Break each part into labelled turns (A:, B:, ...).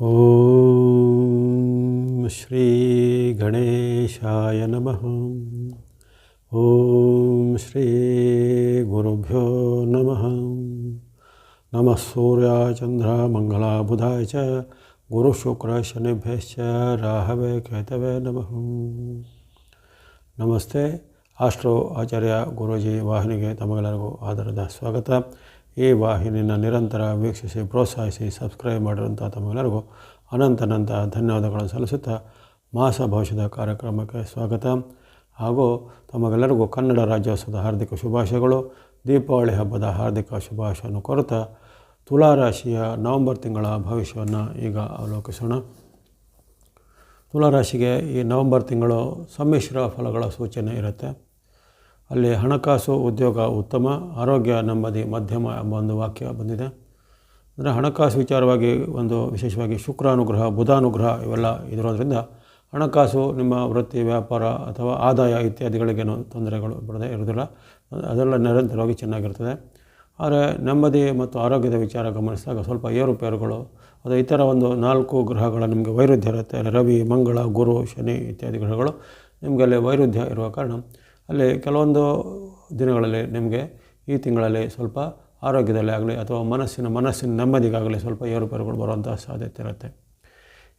A: ॐ श्रीगणेशाय नमः ॐ श्रीगुरुभ्यो नमः नमः सूर्याचन्द्रमङ्गलाबुधाय च गुरुशुक्रशनिभ्यश्च राहवे केतवे ನಮಃ ನಮಸ್ತೆ ಆಸ್ಟ್ರೋ ಆಚಾರ್ಯ ಗುರೂಜಿ ವಾಹಿನಿಗೆ ತಮಗೆಲ್ಲರಿಗೂ ಆಧಾರದ ಸ್ವಾಗತ ಈ ವಾಹಿನಿಯನ್ನು ನಿರಂತರ ವೀಕ್ಷಿಸಿ, ಪ್ರೋತ್ಸಾಹಿಸಿ, ಸಬ್ಸ್ಕ್ರೈಬ್ ಮಾಡಿರುವಂಥ ತಮಗೆಲ್ಲರಿಗೂ ಅನಂತನಂತ ಧನ್ಯವಾದಗಳನ್ನು ಸಲ್ಲಿಸುತ್ತಾ ಮಾಸ ಭವಿಷ್ಯದ ಕಾರ್ಯಕ್ರಮಕ್ಕೆ ಸ್ವಾಗತ. ಹಾಗೂ ತಮಗೆಲ್ಲರಿಗೂ ಕನ್ನಡ ರಾಜ್ಯೋತ್ಸವದ ಹಾರ್ದಿಕ ಶುಭಾಶಯಗಳು. ದೀಪಾವಳಿ ಹಬ್ಬದ ಹಾರ್ದಿಕ ಶುಭಾಶಯವನ್ನು ಕೋರುತ್ತಾ ತುಲಾರಾಶಿಯ ನವೆಂಬರ್ ತಿಂಗಳ ಭವಿಷ್ಯವನ್ನು ಈಗ ಅವಲೋಕಿಸೋಣ. ತುಲಾರಾಶಿಗೆ ಈ ನವೆಂಬರ್ ತಿಂಗಳು ಸಮ್ಮಿಶ್ರ ಫಲಗಳ ಸೂಚನೆ ಇರುತ್ತೆ. ಅಲ್ಲಿ ಹಣಕಾಸು ಉದ್ಯೋಗ ಉತ್ತಮ, ಆರೋಗ್ಯ ನೆಮ್ಮದಿ, ಮಧ್ಯಮ ಎಂಬ ಒಂದು ವಾಕ್ಯ ಬಂದಿದೆ. ಅಂದರೆ ಹಣಕಾಸು ವಿಚಾರವಾಗಿ ಒಂದು ವಿಶೇಷವಾಗಿ ಶುಕ್ರಾನುಗ್ರಹ, ಬುಧಾನುಗ್ರಹ ಇವೆಲ್ಲ ಇದರೋದ್ರಿಂದ ಹಣಕಾಸು ನಿಮ್ಮ ವೃತ್ತಿ, ವ್ಯಾಪಾರ ಅಥವಾ ಆದಾಯ ಇತ್ಯಾದಿಗಳಿಗೇನು ತೊಂದರೆಗಳು ಬರದೇ ಇರೋದಿಲ್ಲ ಅದೆಲ್ಲ ನಿರಂತರವಾಗಿ ಚೆನ್ನಾಗಿರ್ತದೆ. ಆದರೆ ನೆಮ್ಮದಿ ಮತ್ತು ಆರೋಗ್ಯದ ವಿಚಾರ ಗಮನಿಸಿದಾಗ ಸ್ವಲ್ಪ ಏರುಪೇರುಗಳು, ಅದು ಇತರ ಒಂದು ನಾಲ್ಕು ಗ್ರಹಗಳ ನಿಮಗೆ ವೈರುಧ್ಯ ಇರುತ್ತೆ. ರವಿ, ಮಂಗಳ, ಗುರು, ಶನಿ ಇತ್ಯಾದಿ ಗ್ರಹಗಳು ನಿಮಗೆ ಅಲ್ಲಿ ವೈರುಧ್ಯ ಇರುವ ಕಾರಣ ಅಲ್ಲಿ ಕೆಲವೊಂದು ದಿನಗಳಲ್ಲಿ ನಿಮಗೆ ಈ ತಿಂಗಳಲ್ಲಿ ಸ್ವಲ್ಪ ಆರೋಗ್ಯದಲ್ಲಿ ಆಗಲಿ ಅಥವಾ ಮನಸ್ಸಿನ ಮನಸ್ಸಿನ ನೆಮ್ಮದಿಗಾಗಲಿ ಸ್ವಲ್ಪ ಏರುಪೇರುಗಳು ಬರುವಂಥ ಸಾಧ್ಯತೆ ಇರುತ್ತೆ.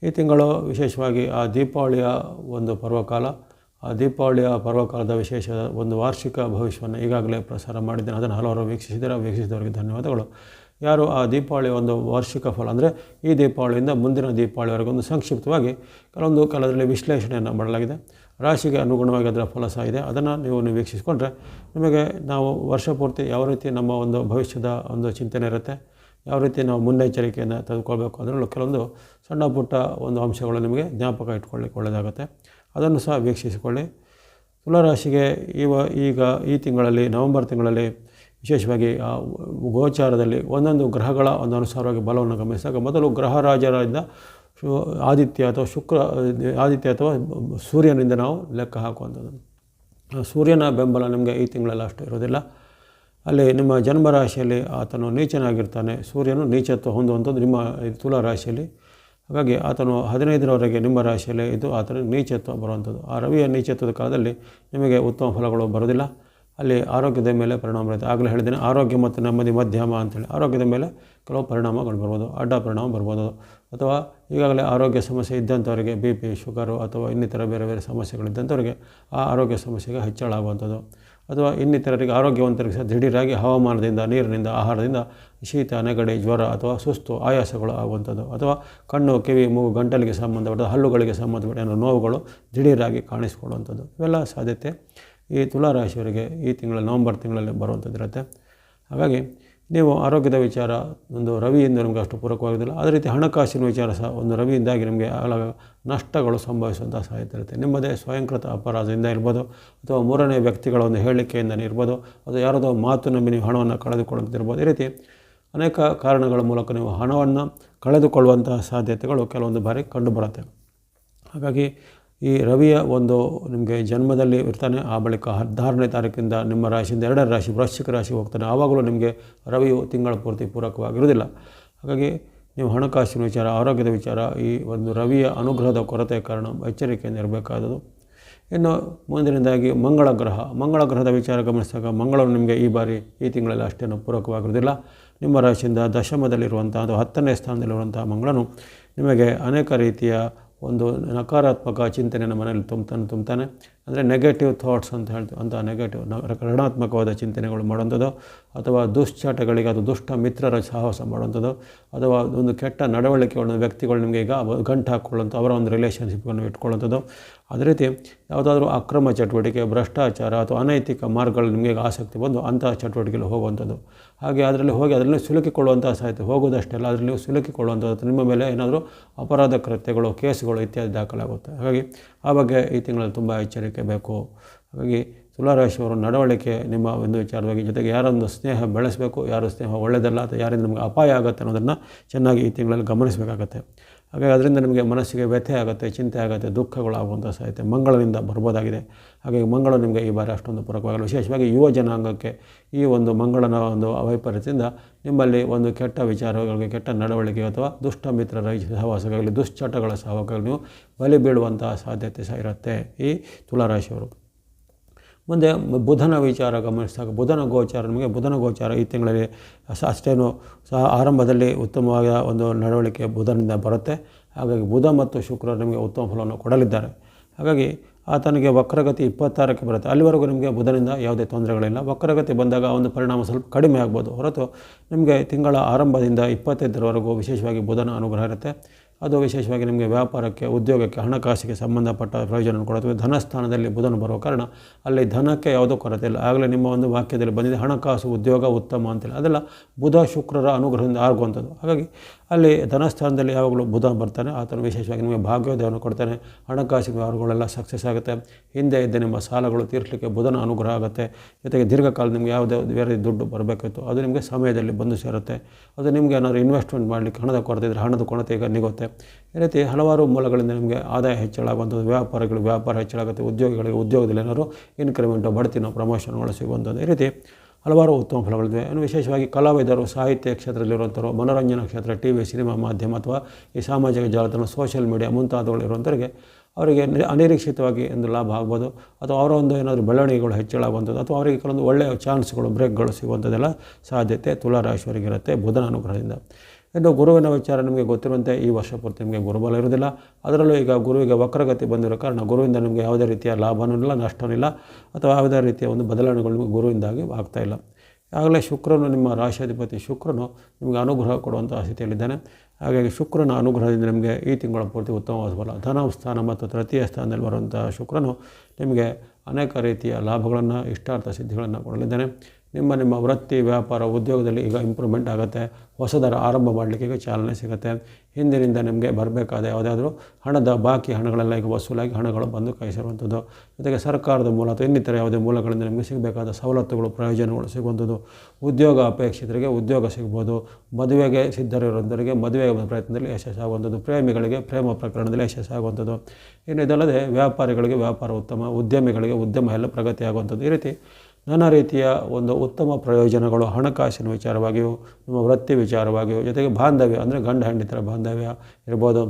A: ಈ ತಿಂಗಳು ವಿಶೇಷವಾಗಿ ಆ ದೀಪಾವಳಿಯ ಒಂದು ಪರ್ವಕಾಲ, ಆ ದೀಪಾವಳಿಯ ಪರ್ವಕಾಲದ ವಿಶೇಷ ಒಂದು ವಾರ್ಷಿಕ ಭವಿಷ್ಯವನ್ನು ಈಗಾಗಲೇ ಪ್ರಸಾರ ಮಾಡಿದ್ದೇನೆ. ಅದನ್ನು ಹಲವರು ವೀಕ್ಷಿಸಿದರೆ ವೀಕ್ಷಿಸಿದವರಿಗೆ ಧನ್ಯವಾದಗಳು. ಯಾರು ಆ ದೀಪಾವಳಿ ಒಂದು ವಾರ್ಷಿಕ ಫಲ ಅಂದರೆ ಈ ದೀಪಾವಳಿಯಿಂದ ಮುಂದಿನ ದೀಪಾವಳಿವರೆಗೆ ಒಂದು ಸಂಕ್ಷಿಪ್ತವಾಗಿ ಕೆಲವೊಂದು ಕಾಲದಲ್ಲಿ ವಿಶ್ಲೇಷಣೆಯನ್ನು ಮಾಡಲಾಗಿದೆ. ರಾಶಿಗೆ ಅನುಗುಣವಾಗಿ ಅದರ ಫಲ ಸಹ ಇದೆ. ಅದನ್ನು ನೀವು ವೀಕ್ಷಿಸಿಕೊಂಡ್ರೆ ನಿಮಗೆ ನಾವು ವರ್ಷ ಪೂರ್ತಿ ಯಾವ ರೀತಿ ನಮ್ಮ ಒಂದು ಭವಿಷ್ಯದ ಒಂದು ಚಿಂತನೆ ಇರುತ್ತೆ, ಯಾವ ರೀತಿ ನಾವು ಮುನ್ನೆಚ್ಚರಿಕೆಯನ್ನು ತೆಗೆದುಕೊಳ್ಬೇಕು, ಅದರಲ್ಲೂ ಕೆಲವೊಂದು ಸಣ್ಣ ಪುಟ್ಟ ಒಂದು ಅಂಶಗಳು ನಿಮಗೆ ಜ್ಞಾಪಕ ಇಟ್ಕೊಳ್ಳಿಕ್ಕೆ ಒಳ್ಳೆಯದಾಗುತ್ತೆ. ಅದನ್ನು ಸಹ ವೀಕ್ಷಿಸಿಕೊಳ್ಳಿ. ತುಲಾರಾಶಿಗೆ ಇವ ಈಗ ಈ ತಿಂಗಳಲ್ಲಿ, ನವೆಂಬರ್ ತಿಂಗಳಲ್ಲಿ ವಿಶೇಷವಾಗಿ ಗೋಚಾರದಲ್ಲಿ ಒಂದೊಂದು ಗ್ರಹಗಳ ಒಂದು ಅನುಸಾರವಾಗಿ ಬಲವನ್ನು ಗಮನಿಸಿದಾಗ ಮೊದಲು ಗ್ರಹರಾಜರಿಂದ ಶು ಆದಿತ್ಯ ಅಥವಾ ಶುಕ್ರ ಆದಿತ್ಯ ಅಥವಾ ಸೂರ್ಯನಿಂದ ನಾವು ಲೆಕ್ಕ ಹಾಕುವಂಥದ್ದು. ಸೂರ್ಯನ ಬೆಂಬಲ ನಿಮಗೆ ಈ ತಿಂಗಳಲ್ಲಿ ಅಷ್ಟು ಇರೋದಿಲ್ಲ ಅಲ್ಲಿ ನಿಮ್ಮ ಜನ್ಮರಾಶಿಯಲ್ಲಿ ಆತನು ನೀಚನಾಗಿರ್ತಾನೆ. ಸೂರ್ಯನು ನೀಚತ್ವ ಹೊಂದುವಂಥದ್ದು ನಿಮ್ಮ ತುಲಾ ರಾಶಿಯಲ್ಲಿ. ಹಾಗಾಗಿ ಆತನು ಹದಿನೈದರವರೆಗೆ ನಿಮ್ಮ ರಾಶಿಯಲ್ಲಿ ಇದು ಆತನ ನೀಚತ್ವ ಬರುವಂಥದ್ದು. ಆ ರವಿಯ ನೀಚತ್ವದ ಕಾಲದಲ್ಲಿ ನಿಮಗೆ ಉತ್ತಮ ಫಲಗಳು ಬರೋದಿಲ್ಲ ಅಲ್ಲಿ ಆರೋಗ್ಯದ ಮೇಲೆ ಪರಿಣಾಮ ಬರುತ್ತೆ. ಆಗಲೇ ಹೇಳಿದ್ದೇನೆ, ಆರೋಗ್ಯ ಮತ್ತು ನೆಮ್ಮದಿ ಮಧ್ಯಮ ಅಂತೇಳಿ. ಆರೋಗ್ಯದ ಮೇಲೆ ಕೆಲವು ಪರಿಣಾಮಗಳು ಬರ್ಬೋದು, ಅಡ್ಡ ಪರಿಣಾಮ ಬರ್ಬೋದು. ಅಥವಾ ಈಗಾಗಲೇ ಆರೋಗ್ಯ ಸಮಸ್ಯೆ ಇದ್ದಂಥವರಿಗೆ ಬಿ ಪಿ, ಶುಗರು ಅಥವಾ ಇನ್ನಿತರ ಬೇರೆ ಬೇರೆ ಸಮಸ್ಯೆಗಳಿದ್ದಂಥವರಿಗೆ ಆ ಆರೋಗ್ಯ ಸಮಸ್ಯೆಗೆ ಹೆಚ್ಚಳ ಆಗುವಂಥದ್ದು ಅಥವಾ ಇನ್ನಿತರರಿಗೆ ಆರೋಗ್ಯವಂತರಿಗೆ ಸಹ ದಿಢೀರಾಗಿ ಹವಾಮಾನದಿಂದ, ನೀರಿನಿಂದ, ಆಹಾರದಿಂದ ಶೀತ, ನೆಗಡಿ, ಜ್ವರ ಅಥವಾ ಸುಸ್ತು, ಆಯಾಸಗಳು ಆಗುವಂಥದ್ದು. ಅಥವಾ ಕಣ್ಣು, ಕಿವಿ, ಮೂಗು, ಗಂಟಲಿಗೆ ಸಂಬಂಧಪಟ್ಟ ಹಲ್ಲುಗಳಿಗೆ ಸಂಬಂಧಪಟ್ಟ ನೋವುಗಳು ದಿಢೀರಾಗಿ ಕಾಣಿಸಿಕೊಳ್ಳುವಂಥದ್ದು. ಇವೆಲ್ಲ ಸಾಧ್ಯತೆ. ಈ ತುಲಾರಾಶಿಯವರಿಗೆ ಈ ತಿಂಗಳ ನವಂಬರ್ ತಿಂಗಳಲ್ಲಿ ಬರುವಂಥದ್ದಿರುತ್ತೆ ಹಾಗಾಗಿ ನೀವು ಆರೋಗ್ಯದ ವಿಚಾರ, ಒಂದು ರವಿಯಿಂದ ನಿಮಗೆ ಅಷ್ಟು ಪೂರಕವಾಗೋದಿಲ್ಲ ಅದೇ ರೀತಿ ಹಣಕಾಸಿನ ವಿಚಾರ ಸಹ ಒಂದು ರವಿಯಿಂದಾಗಿ ನಿಮಗೆ ಆಗಾಗ ನಷ್ಟಗಳು ಸಂಭವಿಸುವಂಥ ಸಾಧ್ಯತೆ ಇರುತ್ತೆ. ನಿಮ್ಮದೇ ಸ್ವಯಂಕೃತ ಅಪರಾಧದಿಂದ ಇರ್ಬೋದು, ಅಥವಾ ಮೂರನೇ ವ್ಯಕ್ತಿಗಳ ಒಂದು ಹೇಳಿಕೆಯಿಂದನೇ ಇರ್ಬೋದು, ಅಥವಾ ಯಾರದೋ ಮಾತು ನಂಬಿ ನೀವು ಹಣವನ್ನು ಕಳೆದುಕೊಳ್ಳುತ್ತಿರ್ಬೋದು. ಈ ರೀತಿ ಅನೇಕ ಕಾರಣಗಳ ಮೂಲಕ ನೀವು ಹಣವನ್ನು ಕಳೆದುಕೊಳ್ಳುವಂಥ ಸಾಧ್ಯತೆಗಳು ಕೆಲವೊಂದು ಬಾರಿ ಕಂಡುಬರುತ್ತೆ. ಹಾಗಾಗಿ ಈ ರವಿಯ ಒಂದು ನಿಮಗೆ ಜನ್ಮದಲ್ಲಿ ಇರ್ತಾನೆ, ಆ ಬಳಿಕ ಹದಿನಾರನೇ ತಾರೀಕಿಂದ ನಿಮ್ಮ ರಾಶಿಯಿಂದ ಎರಡನೇ ರಾಶಿ ವೃಶ್ಚಿಕ ರಾಶಿ ಹೋಗ್ತಾನೆ. ಆವಾಗಲೂ ನಿಮಗೆ ರವಿಯು ತಿಂಗಳ ಪೂರ್ತಿ ಪೂರಕವಾಗಿರುವುದಿಲ್ಲ. ಹಾಗಾಗಿ ನೀವು ಹಣಕಾಸಿನ ವಿಚಾರ, ಆರೋಗ್ಯದ ವಿಚಾರ, ಈ ಒಂದು ರವಿಯ ಅನುಗ್ರಹದ ಕೊರತೆ ಕಾರಣ ಎಚ್ಚರಿಕೆಯಿಂದ ಇರಬೇಕಾದದು ಇನ್ನು ಮುಂದಿನದಾಗಿ ಮಂಗಳ ಗ್ರಹ. ಮಂಗಳ ಗ್ರಹದ ವಿಚಾರ ಗಮನಿಸಿದಾಗ ಮಂಗಳನು ನಿಮಗೆ ಈ ಬಾರಿ, ಈ ತಿಂಗಳಲ್ಲಿ ಅಷ್ಟೇನು ಪೂರಕವಾಗಿರುವುದಿಲ್ಲ. ನಿಮ್ಮ ರಾಶಿಯಿಂದ ದಶಮದಲ್ಲಿರುವಂಥ ಅಥವಾ ಹತ್ತನೇ ಸ್ಥಾನದಲ್ಲಿರುವಂಥ ಮಂಗಳನು ನಿಮಗೆ ಅನೇಕ ರೀತಿಯ ಒಂದು ನಕಾರಾತ್ಮಕ ಚಿಂತನೆ ನಮ್ಮ ಮನೇಲಿ ತುಂಬ್ತಾನೆ ತುಂಬ್ತಾನೆ. ಅಂದರೆ ನೆಗೆಟಿವ್ ಥಾಟ್ಸ್ ಅಂತ ಹೇಳ್ತೀವಿ. ಅಂತ ನೆಗೆಟಿವ್ ಋಣಾತ್ಮಕವಾದ ಚಿಂತನೆಗಳು ಮಾಡುವಂಥದ್ದು ಅಥವಾ ದುಶ್ಚಟಗಳಿಗೆ ಅದು ದುಷ್ಟ ಮಿತ್ರರ ಸಾಹಸ ಮಾಡುವಂಥದ್ದು ಅಥವಾ ಒಂದು ಕೆಟ್ಟ ನಡವಳಿಕೆ ವ್ಯಕ್ತಿಗಳು ನಿಮಗೆ ಈಗ ಗಂಟು ಹಾಕ್ಕೊಳ್ಳೋಂಥ ಅವರ ಒಂದು ರಿಲೇಷನ್ಶಿಪ್ಗಳನ್ನು ಇಟ್ಕೊಳ್ಳೋಂಥದ್ದು ಅದೇ ರೀತಿ ಯಾವುದಾದ್ರೂ ಅಕ್ರಮ ಚಟುವಟಿಕೆ, ಭ್ರಷ್ಟಾಚಾರ ಅಥವಾ ಅನೈತಿಕ ಮಾರ್ಗಗಳು ನಿಮಗೆ ಆಸಕ್ತಿ ಬಂದು ಅಂತಹ ಚಟುವಟಿಕೆಗಳು ಹೋಗುವಂಥದ್ದು. ಹಾಗೆ ಅದರಲ್ಲಿ ಹೋಗಿ ಅದರಲ್ಲಿ ಸಿಲುಕಿಕೊಳ್ಳುವಂಥ ಹೋಗೋದಷ್ಟೇ ಅಲ್ಲ ಅದರಲ್ಲಿ ಸಿಲುಕಿಕೊಳ್ಳುವಂಥದ್ದು ನಿಮ್ಮ ಮೇಲೆ ಏನಾದರೂ ಅಪರಾಧ ಕೃತ್ಯಗಳು, ಕೇಸುಗಳು ಇತ್ಯಾದಿ ದಾಖಲಾಗುತ್ತೆ. ಹಾಗಾಗಿ ಆ ಬಗ್ಗೆ ಈ ತಿಂಗಳಲ್ಲಿ ತುಂಬ ಎಚ್ಚರಿಕೆ ಬೇಕು. ಹಾಗಾಗಿ ತುಲಾರಾಶಿಯವರು ನಡವಳಿಕೆ ನಿಮ್ಮ ಒಂದು ವಿಚಾರವಾಗಿ ಜೊತೆಗೆ ಯಾರೊಂದು ಸ್ನೇಹ ಬೆಳೆಸಬೇಕು, ಯಾರು ಸ್ನೇಹ ಒಳ್ಳೆಯದಲ್ಲ ಅಥವಾ ಯಾರಿಂದ ನಮಗೆ ಅಪಾಯ ಆಗುತ್ತೆ ಅನ್ನೋದನ್ನು ಚೆನ್ನಾಗಿ ಈ ತಿಂಗಳಲ್ಲಿ ಗಮನಿಸಬೇಕಾಗತ್ತೆ. ಹಾಗಾಗಿ ಅದರಿಂದ ನಿಮಗೆ ಮನಸ್ಸಿಗೆ ವ್ಯಥೆ ಆಗುತ್ತೆ, ಚಿಂತೆ ಆಗುತ್ತೆ, ದುಃಖಗಳು ಆಗುವಂಥ ಸಾಧ್ಯತೆ ಬರ್ಬೋದಾಗಿದೆ. ಹಾಗಾಗಿ ಮಂಗಳ ನಿಮಗೆ ಈ ಬಾರಿ ಅಷ್ಟೊಂದು ಪೂರಕವಾಗಲ್ಲ ವಿಶೇಷವಾಗಿ ಯುವ ಜನಾಂಗಕ್ಕೆ ಈ ಒಂದು ಮಂಗಳನ ಒಂದು ಅವೈಪರ್ಯದಿಂದ ನಿಮ್ಮಲ್ಲಿ ಒಂದು ಕೆಟ್ಟ ವಿಚಾರಗಳಿಗೆ, ಕೆಟ್ಟ ನಡವಳಿಕೆ ಅಥವಾ ದುಷ್ಟ ಮಿತ್ರರ ಸಹವಾಸಗಳಲ್ಲಿ ದುಶ್ಚಟಗಳ ಸಹವಾಸಗಳು ನೀವು ಬಲಿ ಬೀಳುವಂತಹ ಸಾಧ್ಯತೆ ಸಹ ಇರುತ್ತೆ ಈ ತುಲಾರಾಶಿಯವರು. ಮುಂದೆ ಬುಧನ ವಿಚಾರ ಗಮನಿಸಿದಾಗ, ಬುಧನ ಗೋಚಾರ, ನಿಮಗೆ ಬುಧನ ಗೋಚಾರ ಈ ತಿಂಗಳಲ್ಲಿ ಅಷ್ಟೇನು ಸಹ ಆರಂಭದಲ್ಲಿ ಉತ್ತಮವಾದ ಒಂದು ನಡವಳಿಕೆ ಬುಧನಿಂದ ಬರುತ್ತೆ. ಹಾಗಾಗಿ ಬುಧ ಮತ್ತು ಶುಕ್ರ ನಿಮಗೆ ಉತ್ತಮ ಫಲವನ್ನು ಕೊಡಲಿದ್ದಾರೆ. ಹಾಗಾಗಿ ಆತನಿಗೆ ವಕ್ರಗತಿ ಇಪ್ಪತ್ತಾರಕ್ಕೆ ಬರುತ್ತೆ. ಅಲ್ಲಿವರೆಗೂ ನಿಮಗೆ ಬುಧನಿಂದ ಯಾವುದೇ ತೊಂದರೆಗಳಿಲ್ಲ. ವಕ್ರಗತಿ ಬಂದಾಗ ಒಂದು ಪರಿಣಾಮ ಸ್ವಲ್ಪ ಕಡಿಮೆ ಆಗ್ಬೋದು. ಹೊರತು ನಿಮಗೆ ತಿಂಗಳ ಆರಂಭದಿಂದ ಇಪ್ಪತ್ತೈದರವರೆಗೂ ವಿಶೇಷವಾಗಿ ಬುಧನ ಅನುಗ್ರಹ ಇರುತ್ತೆ. ಅದು ವಿಶೇಷವಾಗಿ ನಿಮಗೆ ವ್ಯಾಪಾರಕ್ಕೆ, ಉದ್ಯೋಗಕ್ಕೆ, ಹಣಕಾಸಿಗೆ ಸಂಬಂಧಪಟ್ಟ ಪ್ರಯೋಜನ ಕೊಡುತ್ತದೆ. ಧನಸ್ಥಾನದಲ್ಲಿ ಬುಧನು ಬರುವ ಕಾರಣ ಅಲ್ಲಿ ಧನಕ್ಕೆ ಯಾವುದೋ ಕೊರತೆ ಇಲ್ಲ. ಆಗಲೇ ನಿಮ್ಮ ಒಂದು ವಾಕ್ಯದಲ್ಲಿ ಬಂದಿದೆ, ಹಣಕಾಸು ಉದ್ಯೋಗ ಉತ್ತಮ ಅಂತೇಳಿ ಅದೆಲ್ಲ ಬುಧ ಶುಕ್ರರ ಅನುಗ್ರಹದಿಂದ ಆಗುವಂಥದ್ದು. ಹಾಗಾಗಿ ಅಲ್ಲಿ ಧನಸ್ಥಾನದಲ್ಲಿ ಯಾವಾಗಲೂ ಬುಧ ಬರ್ತಾನೆ, ಆತನು ವಿಶೇಷವಾಗಿ ನಿಮಗೆ ಭಾಗ್ಯೋದಯವನ್ನು ಕೊಡ್ತಾನೆ, ಹಣಕಾಸಿನ ವ್ಯವಹಾರಗಳೆಲ್ಲ ಸಕ್ಸಸ್ ಆಗುತ್ತೆ. ಹಿಂದೆ ಇದ್ದ ನಿಮ್ಮ ಸಾಲಗಳು ತೀರಿಸಲಿಕ್ಕೆ ಬುಧನ ಅನುಗ್ರಹ ಆಗುತ್ತೆ. ಜೊತೆಗೆ ದೀರ್ಘಕಾಲ ನಿಮಗೆ ಯಾವುದೇ ಬೇರೆ ದುಡ್ಡು ಬರಬೇಕಿತ್ತು ಅದು ನಿಮಗೆ ಸಮಯದಲ್ಲಿ ಬಂದು ಸೇರುತ್ತೆ. ಅದು ನಿಮಗೆ ಏನಾದರೂ ಇನ್ವೆಸ್ಟ್ಮೆಂಟ್ ಮಾಡಲಿಕ್ಕೆ ಹಣದ ಕೊರತೆ ಇದ್ದರೆ ಹಣದ ಕೊರತೆ ಈಗ ನಿಗುತ್ತೆ. ಈ ರೀತಿ ಹಲವಾರು ಮೂಲಗಳಿಂದ ನಿಮಗೆ ಆದಾಯ ಹೆಚ್ಚಳ ಆಗುವಂಥದ್ದು, ವ್ಯಾಪಾರಗಳು ವ್ಯಾಪಾರ ಹೆಚ್ಚಳಾಗುತ್ತೆ ಉದ್ಯೋಗಿಗಳಿಗೆ ಉದ್ಯೋಗದಲ್ಲಿ ಏನಾದರೂ ಇನ್ಕ್ರಿಮೆಂಟು ಬಡ್ತಿನೋ ಪ್ರಮೋಷನ್ಗಳು ಸಿಗುವಂಥದ್ದು. ಈ ರೀತಿ ಹಲವಾರು ಉತ್ತಮ ಫಲಗಳಿದೆ. ಇನ್ನು ವಿಶೇಷವಾಗಿ ಕಲಾವಿದರು, ಸಾಹಿತ್ಯ ಕ್ಷೇತ್ರದಲ್ಲಿರುವಂಥವ್ರು ಮನೋರಂಜನಾ ಕ್ಷೇತ್ರ, ಟಿ ವಿ, ಸಿನಿಮಾ ಮಾಧ್ಯಮ ಅಥವಾ ಈ ಸಾಮಾಜಿಕ ಜಾಲತಾಣ, ಸೋಷಿಯಲ್ ಮೀಡಿಯಾ ಮುಂತಾದವುಗಳು ಇರುವಂಥವರಿಗೆ ಅವರಿಗೆ ಅನಿರೀಕ್ಷಿತವಾಗಿ ಒಂದು ಲಾಭ ಆಗ್ಬೋದು. ಅಥವಾ ಅವರ ಒಂದು ಏನಾದರೂ ಬೆಳವಣಿಗೆಗಳು ಹೆಚ್ಚಳ ಆಗುವಂಥದ್ದು ಅಥವಾ ಅವರಿಗೆ ಕೆಲವೊಂದು ಒಳ್ಳೆಯ ಚಾನ್ಸ್ಗಳು, ಬ್ರೇಕ್ಗಳು ಸಿಗುವಂಥದ್ದೆಲ್ಲ ಸಾಧ್ಯತೆ ತುಲಾರಾಶಿಯವರಿಗಿರುತ್ತೆ ಬುಧನ ಅನುಗ್ರಹದಿಂದ. ಇನ್ನು ಗುರುವಿನ ವಿಚಾರ ನಿಮಗೆ ಗೊತ್ತಿರುವಂತೆ ಈ ವರ್ಷ ಪೂರ್ತಿ ನಿಮಗೆ ಗುರುಬಲ ಇರೋದಿಲ್ಲ ಅದರಲ್ಲೂ ಈಗ ಗುರುವಿಗೆ ವಕ್ರಗತಿ ಬಂದಿರೋ ಕಾರಣ ಗುರುವಿಂದ ನಿಮಗೆ ಯಾವುದೇ ರೀತಿಯ ಲಾಭನೂ ಇಲ್ಲ ನಷ್ಟವೂ ಇಲ್ಲ, ಅಥವಾ ಯಾವುದೇ ರೀತಿಯ ಒಂದು ಬದಲಾವಣೆಗಳು ನಿಮಗೆ ಗುರುವಿಂದಾಗಿ ಆಗ್ತಾ ಇಲ್ಲ. ಆಗಲೇ ಶುಕ್ರನು ನಿಮ್ಮ ರಾಶಿಯಾಧಿಪತಿ ಶುಕ್ರನು ನಿಮಗೆ ಅನುಗ್ರಹ ಕೊಡುವಂಥ ಸ್ಥಿತಿಯಲ್ಲಿದ್ದಾನೆ. ಹಾಗಾಗಿ ಶುಕ್ರನ ಅನುಗ್ರಹದಿಂದ ನಿಮಗೆ ಈ ತಿಂಗಳ ಪೂರ್ತಿ ಉತ್ತಮವಾದ ಫಲ, ಧನ, ಸ್ಥಾನ ಮತ್ತು ತೃತೀಯ ಸ್ಥಾನದಲ್ಲಿ ಬರುವಂಥ ಶುಕ್ರನು ನಿಮಗೆ ಅನೇಕ ರೀತಿಯ ಲಾಭಗಳನ್ನು, ಇಷ್ಟಾರ್ಥ ಸಿದ್ಧಿಗಳನ್ನು ಕೊಡಲಿದ್ದಾನೆ. ನಿಮ್ಮ ನಿಮ್ಮ ವೃತ್ತಿ, ವ್ಯಾಪಾರ, ಉದ್ಯೋಗದಲ್ಲಿ ಈಗ ಇಂಪ್ರೂವ್ಮೆಂಟ್ ಆಗುತ್ತೆ. ಹೊಸದರ ಆರಂಭ ಮಾಡಲಿಕ್ಕೆ ಈಗ ಚಾಲನೆ ಸಿಗುತ್ತೆ. ಹಿಂದಿನಿಂದ ನಿಮಗೆ ಬರಬೇಕಾದ ಯಾವುದಾದ್ರೂ ಹಣದ ಬಾಕಿ ಹಣಗಳೆಲ್ಲ ಈಗ ವಸೂಲಾಗಿ ಹಣಗಳು ಬಂದು ಕೈ ಸೇರುವಂಥದ್ದು. ಜೊತೆಗೆ ಸರ್ಕಾರದ ಮೂಲ ಅಥವಾ ಇನ್ನಿತರ ಯಾವುದೇ ಮೂಲಗಳಿಂದ ನಿಮಗೆ ಸಿಗಬೇಕಾದ ಸವಲತ್ತುಗಳು, ಪ್ರಯೋಜನಗಳು ಸಿಗುವಂಥದ್ದು. ಉದ್ಯೋಗ ಅಪೇಕ್ಷಿತರಿಗೆ ಉದ್ಯೋಗ ಸಿಗ್ಬೋದು. ಮದುವೆಗೆ ಸಿದ್ಧರಿರೋದರಿಗೆ ಮದುವೆ ಪ್ರಯತ್ನದಲ್ಲಿ ಯಶಸ್ಸಾಗುವಂಥದ್ದು. ಪ್ರೇಮಿಗಳಿಗೆ ಪ್ರೇಮ ಪ್ರಕರಣದಲ್ಲಿ ಯಶಸ್ಸಾಗುವಂಥದ್ದು. ಇನ್ನು ಇದಲ್ಲದೆ ವ್ಯಾಪಾರಿಗಳಿಗೆ ವ್ಯಾಪಾರ ಉತ್ತಮ, ಉದ್ಯಮಿಗಳಿಗೆ ಉದ್ಯಮ ಎಲ್ಲ ಪ್ರಗತಿಯಾಗುವಂಥದ್ದು. ಈ ರೀತಿ ನಾನಾ ರೀತಿಯ ಒಂದು ಉತ್ತಮ ಪ್ರಯೋಜನಗಳು ಹಣಕಾಸಿನ ವಿಚಾರವಾಗಿಯೂ, ನಿಮ್ಮ ವೃತ್ತಿ ವಿಚಾರವಾಗಿಯೂ, ಜೊತೆಗೆ ಬಾಂಧವ್ಯ ಅಂದರೆ ಗಂಡ ಹೆಂಡಿತರ ಬಾಂಧವ್ಯ ಇರ್ಬೋದು,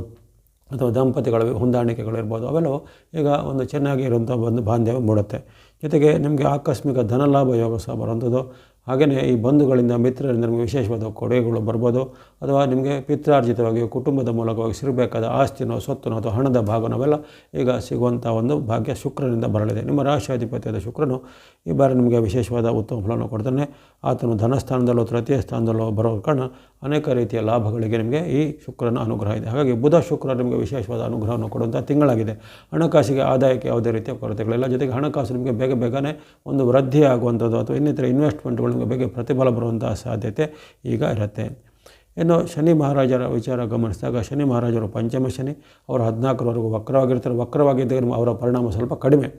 A: ಅಥವಾ ದಂಪತಿಗಳ ಹೊಂದಾಣಿಕೆಗಳಿರ್ಬೋದು, ಅವೆಲ್ಲವೂ ಈಗ ಒಂದು ಚೆನ್ನಾಗಿ ಇರುವಂಥ ಒಂದು ಬಾಂಧವ್ಯ ಮೂಡುತ್ತೆ. ಜೊತೆಗೆ ನಿಮಗೆ ಆಕಸ್ಮಿಕ ಧನಲಾಭ ಯೋಗ ಸಹ ಬರುವಂಥದ್ದು. ಹಾಗೆಯೇ ಈ ಬಂಧುಗಳಿಂದ, ಮಿತ್ರರಿಂದ ನಿಮಗೆ ವಿಶೇಷವಾದ ಕೊಡುಗೆಗಳು ಬರ್ಬೋದು. ಅಥವಾ ನಿಮಗೆ ಪಿತ್ರಾರ್ಜಿತವಾಗಿ ಕುಟುಂಬದ ಮೂಲಕವಾಗಿ ಸಿಗಬೇಕಾದ ಆಸ್ತಿನೋ ಸ್ವತ್ತನೋ ಅಥವಾ ಹಣದ ಭಾಗನೋ ಅವೆಲ್ಲ ಈಗ ಸಿಗುವಂಥ ಒಂದು ಭಾಗ್ಯ ಶುಕ್ರನಿಂದ ಬರಲಿದೆ. ನಿಮ್ಮ ರಾಶಿಯಾಧಿಪತಿಯಾದ ಶುಕ್ರನು ಈ ಬಾರಿ ನಿಮಗೆ ವಿಶೇಷವಾದ ಉತ್ತಮ ಫಲವನ್ನು ಕೊಡ್ತಾನೆ. ಆತನು ಧನಸ್ಥಾನದಲ್ಲೋ ತೃತೀಯ ಸ್ಥಾನದಲ್ಲೋ ಬರೋ ಕಾರಣ ಅನೇಕ ರೀತಿಯ ಲಾಭಗಳಿಗೆ ನಿಮಗೆ ಈ ಶುಕ್ರನ ಅನುಗ್ರಹ ಇದೆ. ಹಾಗಾಗಿ ಬುಧ ಶುಕ್ರ ನಿಮಗೆ ವಿಶೇಷವಾದ ಅನುಗ್ರಹವನ್ನು ಕೊಡುವಂಥ ತಿಂಗಳಾಗಿದೆ. ಹಣಕಾಸಿಗೆ ಆದಾಯಕ್ಕೆ ಯಾವುದೇ ರೀತಿಯ ಕೊರತೆಗಳಿಲ್ಲ. ಜೊತೆಗೆ ಹಣಕಾಸು ನಿಮಗೆ ಬೇಗ ಬೇಗನೆ ಒಂದು ವೃದ್ಧಿ ಆಗುವಂಥದ್ದು ಅಥವಾ ಇನ್ನಿತರ ಇನ್ವೆಸ್ಟ್ಮೆಂಟ್ಗಳು ನಿಮಗೆ ಬೇಗ ಪ್ರತಿಫಲ ಬರುವಂತಹ ಸಾಧ್ಯತೆ ಈಗ ಇರುತ್ತೆ. ಇನ್ನು ಶನಿ ಮಹಾರಾಜರ ವಿಚಾರ ಗಮನಿಸಿದಾಗ ಶನಿ ಮಹಾರಾಜರು ಪಂಚಮ ಶನಿ, ಅವರು ಹದಿನಾಲ್ಕರವರೆಗೂ ವಕ್ರವಾಗಿರ್ತಾರೆ. ವಕ್ರವಾಗಿದ್ದಾಗ ಅವರ ಪರಿಣಾಮ ಸ್ವಲ್ಪ ಕಡಿಮೆ.